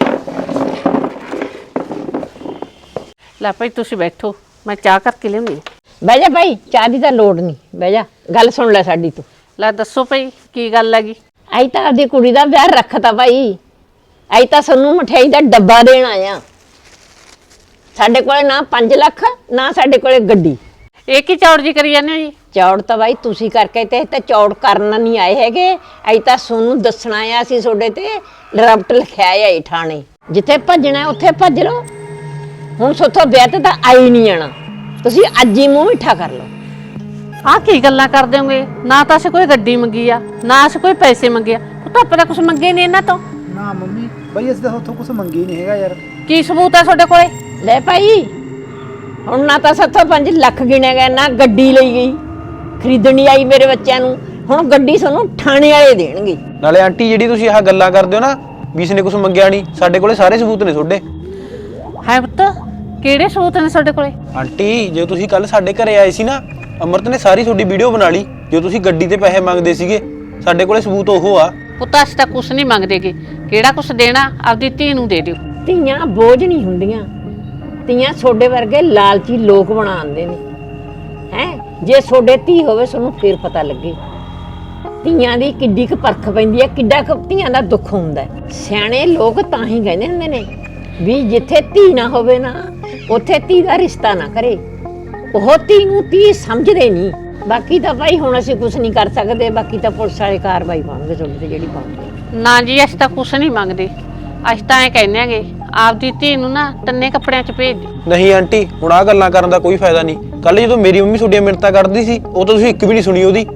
ਲੈ ਭਾਈ ਤੁਸੀਂ ਬੈਠੋ। ਮੈਂ ਚਾਹ ਕਰਕੇ ਲਿਆਉਂਦੀ ਹਾਂ। ਬਹਿ ਜਾ ਭਾਈ ਚਾਹ ਦੀ ਤਾਂ ਲੋੜ ਨਹੀਂ। ਬਹਿ ਜਾ। ਗੱਲ ਸੁਣ ਲੈ ਸਾਡੀ ਤੂੰ। ਲੈ ਦੱਸੋ ਭਾਈ ਕੀ ਗੱਲ ਹੈਗੀ? ਅਈ ਤਾਂ ਆਪਦੀ ਕੁੜੀ ਦਾ ਵਿਆਹ ਰੱਖਤਾ ਭਾਈ। ਅਈ ਤਾਂ ਸਾਨੂੰ ਮਠਿਆਈ ਦਾ ਡੱਬਾ ਦੇਣ ਆਇਆ ਸਾਡੇ ਕੋਲੇ ਨਾ 5 ਲੱਖ ਨਾ ਸਾਡੇ ਕੋਲੇ ਗੱਡੀ। ਇਹ ਕੀ ਚੌੜ ਜੀ ਕਰੀ ਜਾਂਦੇ ਹੋ ਜੀ? ਚੌੜ ਤਾਂ ਬਾਈ ਤੁਸੀਂ ਕਰਕੇ ਤੇ ਤੇ ਚੌੜ ਕਰਨ ਨਹੀਂ ਆਏ ਹੈਗੇ। ਅਈ ਤਾਂ ਸੋਨੂੰ ਦੱਸਣਾ ਆ ਅਸੀਂ ਤੁਹਾਡੇ ਤੇ ਰਬਟ ਲਿਖਿਆ ਆ ਠਾਣੇ ਜਿੱਥੇ ਭੱਜਣਾ ਹੈ, ਉੱਥੇ ਭੱਜ ਲਓ। ਹੁਣ ਸੋਥੋਂ ਵਿਆਹ ਤੇ ਤਾਂ ਆਈ ਨਹੀਂ ਆਣਾ ਤੁਸੀਂ ਅੱਜ ਹੀ ਮੂੰਹ ਮਿੱਠਾ ਕਰ ਲਓ। ਆਹ ਕੀ ਗੱਲਾਂ ਕਰਦੇ ਹੋਗੇ? ਨਾ ਤਾਂ ਅਸੀਂ ਕੋਈ ਗੱਡੀ ਮੰਗੀ ਆ ਨਾ ਅਸੀਂ ਕੋਈ ਪੈਸੇ ਮੰਗੇ ਆ। ਉਹ ਤਾਂ ਆਪਾਂ ਤਾਂ ਕੁਝ ਮੰਗੇ ਨਹੀਂ ਇਹਨਾਂ ਤੋਂ। ਨਾ ਮੰਮੀ ਬਈ ਅਸੀਂ ਤਾਂ ਉੱਥੋਂ ਕੁਝ ਮੰਗੀ ਨਹੀਂ ਹੈਗਾ ਯਾਰ। ਕੀ ਸਬੂਤ ਹੈ ਤੁਹਾਡੇ ਕੋਲੇ? ਲੈ ਭਾਈ ਹੁਣ ਨਾ ਤਾਂ ਸੱਥੋਂ 5 ਲੱਖ ਗਿਣਿਆ ਗਿਆ ਨਾ ਗੱਡੀ ਲਈ ਗਈ। ਖਰੀਦਣੀ ਆਈ ਮੇਰੇ ਬੱਚਿਆਂ ਨੂੰ ਹੁਣ ਗੱਡੀ ਸਾਨੂੰ ਥਾਣੇ ਵਾਲੇ ਦੇਣਗੇ। ਨਾਲੇ ਆਂਟੀ ਜਿਹੜੀ ਤੁਸੀਂ ਆਹ ਗੱਲਾਂ ਕਰਦੇ ਹੋ ਨਾ ਵੀ ਇਸਨੇ ਕੁਝ ਮੰਗਿਆ ਨਹੀਂ ਸਾਡੇ ਕੋਲੇ ਸਾਰੇ ਸਬੂਤ ਨੇ ਤੁਹਾਡੇ। ਹੈ ਪੁੱਤ ਕਿਹੜੇ ਸਬੂਤ ਨੇ ਤੁਹਾਡੇ ਕੋਲੇ? ਆਂਟੀ ਜੇ ਤੁਸੀਂ ਕੱਲ ਸਾਡੇ ਘਰੇ ਆਏ ਸੀ ਨਾ ਅਮਰਤ ਨੇ ਸਾਰੀ ਤੁਹਾਡੀ ਵੀਡੀਓ ਬਣਾ ਲਈ ਜੋ ਤੁਸੀਂ ਗੱਡੀ ਤੇ ਪੈਸੇ ਮੰਗਦੇ ਸੀਗੇ ਸਾਡੇ ਕੋਲੇ ਸਬੂਤ ਉਹ ਆ। ਪੁੱਤ ਅਸੀਂ ਤਾਂ ਕੁਝ ਨਹੀਂ ਮੰਗਦੇਗੇ ਕਿਹੜਾ ਕੁਝ ਦੇਣਾ? ਆਪਦੀ ਧੀ ਨੂੰ ਦੇ ਦਿਓ। ਧੀਆਂ ਬੋਝ ਨਹੀਂ ਹੁੰਦੀਆਂ। ਧੀਆਂ ਛੋਡੇ ਵਰਗੇ ਲਾਲਚੀ ਲੋਕ ਬਣਾਉਂਦੇ ਨੇ। ਹੈ? ਜੇ ਛੋਡੇ ਧੀ ਹੋਵੇ, ਤੁਹਾਨੂੰ ਫੇਰ ਪਤਾ ਲੱਗੇ। ਧੀਆਂ ਦੀ ਕਿੱਡੀ ਕੁ ਪਰਖ ਪੈਂਦੀ ਹੈ, ਕਿੱਡਾ ਕੁ ਧੀਆਂ ਦਾ ਦੁੱਖ ਹੁੰਦਾ ਹੈ। ਸਿਆਣੇ ਲੋਕ ਤਾਂ ਹੀ ਕਹਿੰਦੇ ਹੁੰਦੇ ਨੇ ਵੀ ਜਿੱਥੇ ਧੀ ਨਾ ਹੋਵੇ ਨਾ, ਉੱਥੇ ਧੀ ਦਾ ਰਿਸ਼ਤਾ ਨਾ ਕਰੇ। ਉਹ ਧੀ ਨੂੰ ਧੀ ਸਮਝਦੇ ਨਹੀਂ। ਬਾਕੀ ਤਾਂ ਭਾਈ ਹੁਣ ਅਸੀਂ ਕੁਝ ਨਹੀਂ ਕਰ ਸਕਦੇ ਬਾਕੀ ਤਾਂ ਪੁਲਿਸ ਵਾਲੇ ਕਾਰਵਾਈ ਪਾਉਣਗੇ ਤੁਹਾਡੇ ਤੇ ਜਿਹੜੀ ਪਾਉਣਗੇ ਨਾ ਜੀ ਅਸੀਂ ਤਾਂ ਕੁਝ ਨਹੀਂ ਮੰਗਦੇ। ਅਸੀਂ ਤਾਂ ਐ ਕਹਿੰਦੇ ਆਂਗੇ ਆਪਦੀ ਧੀ ਨੂੰ ਨਾ ਤੰਨੇ ਕੱਪੜਿਆਂ 'ਚ ਭੇਜ ਦਿਓ। ਨਹੀਂ ਆਂਟੀ ਹੁਣ ਆਹ ਗੱਲਾਂ ਕਰਨ ਦਾ ਕੋਈ ਫਾਇਦਾ ਨਹੀਂ। ਕੱਲ ਜਦੋਂ ਮੇਰੀ ਮੰਮੀ ਤੁਹਾਡੀਆਂ ਮਿੰਨਤਾਂ ਕਰਦੀ ਸੀ ਉਹ ਤਾਂ ਤੁਸੀਂ ਇੱਕ ਵੀ ਨਹੀਂ ਸੁਣੀ ਉਹਦੀ।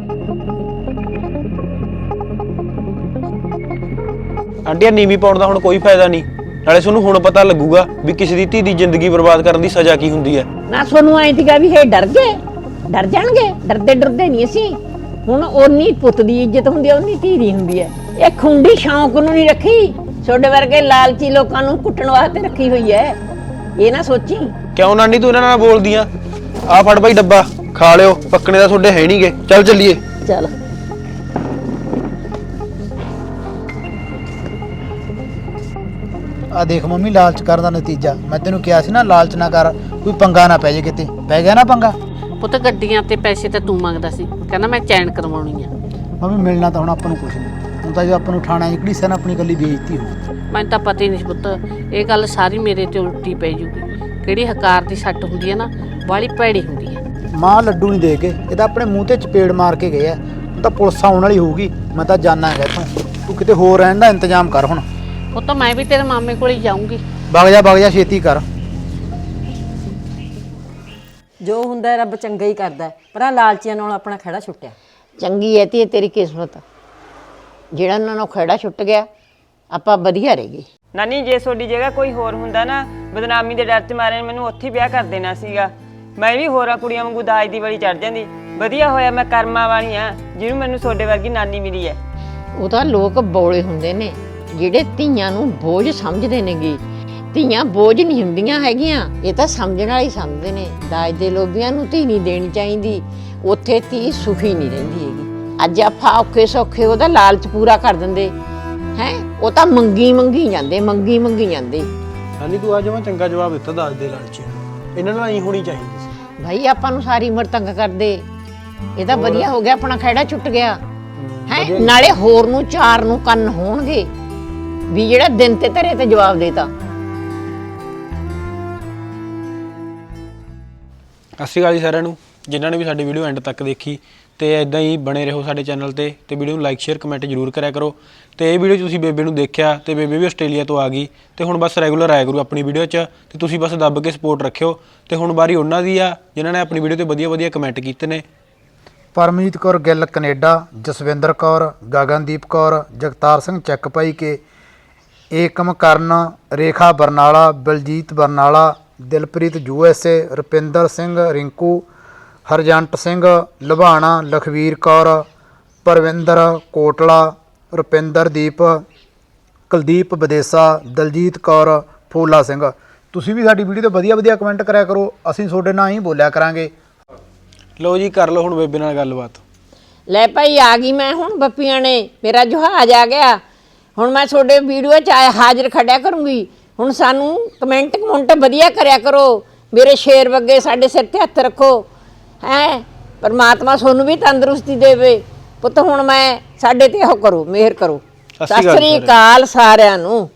ਆਂਟੀ ਨੀਵੀਂ ਪਾਉਣ ਦਾ ਹੁਣ ਕੋਈ ਫਾਇਦਾ ਨਹੀਂ। ਨਾਲੇ ਤੁਹਾਨੂੰ ਹੁਣ ਪਤਾ ਲੱਗੂਗਾ ਵੀ ਕਿਸੇ ਦੀ ਧੀ ਦੀ ਜ਼ਿੰਦਗੀ ਬਰਬਾਦ ਕਰਨ ਦੀ ਸਜ਼ਾ ਕੀ ਹੁੰਦੀ ਹੈ। ਨਾ ਤੁਹਾਨੂੰ ਐਂ ਸੀਗਾ ਵੀ ਇਹ ਡਰ ਗਏ। ਡਰ ਜਾਣਗੇ? ਡਰਦੇ ਡਰਦੇ ਨਹੀਂ ਅਸੀਂ। ਹੁਣ ਓਨੀ ਪੁੱਤ ਦੀ ਇੱਜ਼ਤ ਹੁੰਦੀ ਹੈ ਓਨੀ ਧੀ ਦੀ ਹੁੰਦੀ ਹੈ ਇਹ ਖੁੰਡੀ ਸ਼ੌਂਕ ਨੂੰ ਨਹੀਂ ਰੱਖੀ। ਛੋਡੇ ਵਰਗੇ ਲਾਲਚੀ ਲੋਕਾਂ ਨੂੰ ਕੁੱਟਣ ਵਾਸਤੇ ਰੱਖੀ ਹੋਈ ਹੈ ਇਹ ਨਾ ਸੋਚੀ। ਕਿਉਂ ਨਾਨੀ ਤੂੰ ਇਹਨਾਂ ਨਾਲ ਬੋਲਦੀ ਆ ਆ ਫੜ ਬਾਈ ਡੱਬਾ ਖਾ ਲਿਓ। ਪੱਕਣੇ ਦਾ ਤੁਹਾਡੇ ਹੈ ਨਹੀਂਗੇ। ਚੱਲ ਚੱਲੀਏ। ਚਲ। ਆ ਦੇਖ ਮੰਮੀ ਲਾਲਚ ਕਰਨ ਦਾ ਨਤੀਜਾ। ਮੈਂ ਤੈਨੂੰ ਕਿਹਾ ਸੀ ਨਾ ਲਾਲਚ ਨਾ ਕਰ। ਕੋਈ ਪੰਗਾ ਨਾ ਪੈ ਜੇ ਕਿਤੇ। ਪੈ ਗਿਆ ਨਾ ਪੰਗਾ? ਪੁੱਤ ਗੱਡੀਆਂ ਤੇ ਪੈਸੇ ਤਾਂ ਤੂੰ ਮੰਗਦਾ ਸੀ। ਕਹਿੰਦਾ ਮੈਂ ਚੈਨ ਕਰਵਾਉਣੀ ਆ। ਮੰਮੀ ਮਿਲਣਾ ਤਾਂ ਹੁਣ ਆਪਾਂ ਨੂੰ ਕੁਝ ਨਹੀਂ। ਹੁਣ ਤਾਂ ਜੋ ਆਪਾਂ ਨੂੰ ਠਾਣਾ ਜਿਹੜੀ ਸਨ ਆਪਣੀ ਕੱਲੀ ਬੇਇੱਜ਼ਤੀ ਹੋ ਮੈਨੂੰ ਤਾਂ ਪਤਾ ਹੀ ਨਹੀਂ ਸੀ ਪੁੱਤ ਇਹ ਗੱਲ ਸਾਰੀ ਮੇਰੇ ਤੇ ਉਲਟੀ ਪੈ ਜੂਗੀ। ਕਿਹੜੀ ਹਕਾਰ ਦੀ ਸੱਟ ਹੁੰਦੀ ਹੈ ਨਾ ਬਾਲੀ ਭੈੜੀ ਹੁੰਦੀ ਹੈ। ਮਾਂ ਲੱਡੂ ਨਹੀਂ ਦੇ ਕੇ ਇਹ ਤਾਂ ਆਪਣੇ ਮੂੰਹ ਤੇ ਚਪੇੜ ਮਾਰ ਕੇ ਗਏ ਆ। ਹੁਣ ਤਾਂ ਪੁਲਿਸ ਆਉਣ ਵਾਲੀ ਹੋਊਗੀ ਮੈਂ ਤਾਂ ਜਾਣਾ ਹੈਗਾ ਇੱਥੋਂ। ਤੂੰ ਕਿਤੇ ਹੋਰ ਰਹਿਣ ਦਾ ਇੰਤਜ਼ਾਮ ਕਰ ਹੁਣ। ਉਹ ਤਾਂ ਮੈਂ ਵੀ ਤੇਰੇ ਮਾਮੇ ਕੋਲ ਹੀ ਜਾਊਂਗੀ। ਵਗ ਜਾ ਵਗ ਜਾ ਛੇਤੀ ਕਰ। ਜੋ ਹੁੰਦਾ ਹੈ ਰੱਬ ਚੰਗਾ ਹੀ ਕਰਦਾ ਹੈ, ਪਰ ਆ ਲਾਲਚੀਆਂ ਨਾਲ ਆਪਣਾ ਖੜਾ ਛੁੱਟਿਆ। ਚੰਗੀ ਹੈ ਤੀ ਤੇਰੀ ਕਿਸਮਤ। ਜਿਹੜਾ ਉਹਨਾਂ ਨੂੰ ਖੜਾ ਛੁੱਟ ਗਿਆ ਆਪਾਂ ਵਧੀਆ ਰਹਿ ਗਏ। ਨਾਨੀ ਜੇ ਤੁਹਾਡੀ ਜਗ੍ਹਾ ਕੋਈ ਹੋਰ ਹੁੰਦਾ ਨਾ ਬਦਨਾਮੀ ਦੇ ਡਰ 'ਚ ਮਾਰੇ ਮੈਨੂੰ ਉੱਥੇ ਹੀ ਵਿਆਹ ਕਰ ਦੇਣਾ ਸੀਗਾ। ਮੈਂ ਵੀ ਹੋਰਾਂ ਕੁੜੀਆਂ ਵਾਂਗੂ ਦਾਜ ਦੀ ਵੜੀ ਚੜ ਜਾਂਦੀ। ਵਧੀਆ ਹੋਇਆ ਮੈਂ ਕਰਮਾਂ ਵਾਲੀ ਆ ਜਿਹਨੂੰ ਮੈਨੂੰ ਤੁਹਾਡੇ ਵਰਗੀ ਨਾਨੀ ਮਿਲੀ ਹੈ। ਉਹ ਤਾਂ ਲੋਕ ਬੋਲੇ ਹੁੰਦੇ ਨੇ ਜਿਹੜੇ ਧੀਆਂ ਨੂੰ ਬੋਝ ਸਮਝਦੇ ਨੇਗੇ। ਧੀਆਂ ਬੋਝ ਨਹੀਂ ਹੁੰਦੀਆਂ ਹੈਗੀਆਂ। ਇਹ ਤਾਂ ਸਮਝਣ ਵਾਲੇ ਸਮਝਦੇ ਨੇ। ਦਾਜ ਦੇ ਲੋਭੀਆਂ ਨੂੰ ਧੀ ਨਹੀਂ ਦੇਣੀ ਚਾਹੀਦੀ। ਉੱਥੇ ਧੀ ਸੁਖੀ ਨਹੀਂ ਰਹਿੰਦੀ ਹੈਗੀ। ਅੱਜ ਆਪਾਂ ਔਖੇ ਸੌਖੇ ਉਹਦਾ ਲਾਲਚ ਪੂਰਾ ਕਰ ਦਿੰਦੇ। ਹੈ? ਉਹ ਤਾਂ ਮੰਗੀ ਮੰਗੀ ਜਾਂਦੇ ਮੰਗੀ ਮੰਗੀ ਜਾਂਦੇ। ਨਾਨੀ ਤੂੰ ਆ ਜਮਾ ਚੰਗਾ ਜਵਾਬ ਦਿੱਤਾ ਦੱਸ ਦੇ ਲਾਲਚੀ। ਇਹਨਾਂ ਨਾਲ ਹੀ ਹੋਣੀ ਚਾਹੀਦੀ ਸੀ। ਭਾਈ ਆਪਾਂ ਨੂੰ ਸਾਰੀ ਉਮਰ ਤੰਗ ਕਰਦੇ। ਇਹ ਤਾਂ ਵਧੀਆ ਹੋ ਗਿਆ ਆਪਣਾ ਖਹਿੜਾ ਛੁੱਟ ਗਿਆ। ਹੈ ਨਾਲੇ ਹੋਰ ਨੂੰ ਚਾਰ ਨੂੰ ਕੰਨ ਹੋਣਗੇ। ਵੀ ਜਿਹੜਾ ਦਿਨ ਤੇ ਧਰੇ ਤੇ ਜਵਾਬ ਦੇਤਾ। ਸਤਿ ਸ਼੍ਰੀ ਅਕਾਲ ਜੀ ਸਾਰਿਆਂ ਨੂੰ। ਜਿਨ੍ਹਾਂ ਨੇ ਵੀ ਸਾਡੀ ਵੀਡੀਓ ਐਂਡ ਤੱਕ ਦੇਖੀ ਤੇ ਐਦਾਂ ਹੀ ਬਣੇ ਰਹੋ ਸਾਡੇ ਚੈਨਲ ਤੇ ਤੇ ਵੀਡੀਓ ਨੂੰ ਲਾਈਕ ਸ਼ੇਅਰ ਕਮੈਂਟ ਜਰੂਰ ਕਰਿਆ ਕਰੋ। ਤੇ ਇਹ ਵੀਡੀਓ 'ਚ ਤੁਸੀਂ ਬੇਬੇ ਨੂੰ ਦੇਖਿਆ ਤੇ ਬੇਬੇ ਵੀ ਆਸਟ੍ਰੇਲੀਆ ਤੋਂ ਆ ਗਈ ਤੇ ਹੁਣ ਬਸ ਰੈਗੂਲਰ ਆਇਆ ਕਰੂ ਆਪਣੀ ਵੀਡੀਓ 'ਚ ਤੇ ਤੁਸੀਂ ਬਸ ਦੱਬ ਕੇ ਸਪੋਰਟ ਰੱਖਿਓ ਤੇ ਹੁਣ ਵਾਰੀ ਉਹਨਾਂ ਦੀ ਆ ਜਿਨ੍ਹਾਂ ਨੇ ਆਪਣੀ ਵੀਡੀਓ ਤੇ ਵਧੀਆ ਵਧੀਆ ਕਮੈਂਟ ਕੀਤੇ ਨੇ। Paramjit Kaur Gill, Canada, Jaswinder Kaur, Gagandeep Kaur, Jagtar Singh Chak Pai Ke, Ekam Karan, Rekha Barnala, Baljit Barnala Dilpreet USA Rupinder Singh Rinku Harjant Singh Lubana Lakhvir Kaur Parvinder Kotla Rupinderdeep Kuldeep Videsa Daljit Kaur Phula Singh. ਤੁਸੀਂ ਵੀ ਸਾਡੀ video ਤੇ ਵਧੀਆ ਵਧੀਆ comment ਕਰਿਆ ਕਰੋ ਅਸੀਂ ਤੁਹਾਡੇ ਨਾਲ ਹੀ ਬੋਲਿਆ ਕਰਾਂਗੇ। ਲਓ ਜੀ ਕਰ ਲਓ ਹੁਣ ਬੇਬੇ ਨਾਲ ਗੱਲਬਾਤ। ਲੈ ਭਾਈ ਆ ਗਈ ਮੈਂ ਹੁਣ ਬੱਪੀਆਂ ਨੇ ਮੇਰਾ ਜਹਾਜ਼ ਆ ਗਿਆ। ਹੁਣ ਮੈਂ ਤੁਹਾਡੇ ਵੀਡੀਓ 'ਚ ਆਇਆ ਹਾਜ਼ਰ ਖੜਿਆ ਕਰੂੰਗੀ। ਹੁਣ ਸਾਨੂੰ ਕਮੈਂਟ ਕਮੈਂਟ ਵਧੀਆ ਕਰਿਆ ਕਰੋ। ਮੇਰੇ ਸ਼ੇਰ ਵਰਗੇ ਸਾਡੇ ਸਿਰ ਤੇ ਹੱਥ ਰੱਖੋ। ਹੈ? ਪਰਮਾਤਮਾ ਤੁਹਾਨੂੰ ਵੀ ਤੰਦਰੁਸਤੀ ਦੇਵੇ। ਪੁੱਤ ਹੁਣ ਮੈਂ ਸਾਡੇ ਤੇ ਉਹ ਕਰੋ ਮਿਹਰ ਕਰੋ। ਸਤਿ ਸ੍ਰੀ ਅਕਾਲ ਸਾਰਿਆਂ ਨੂੰ।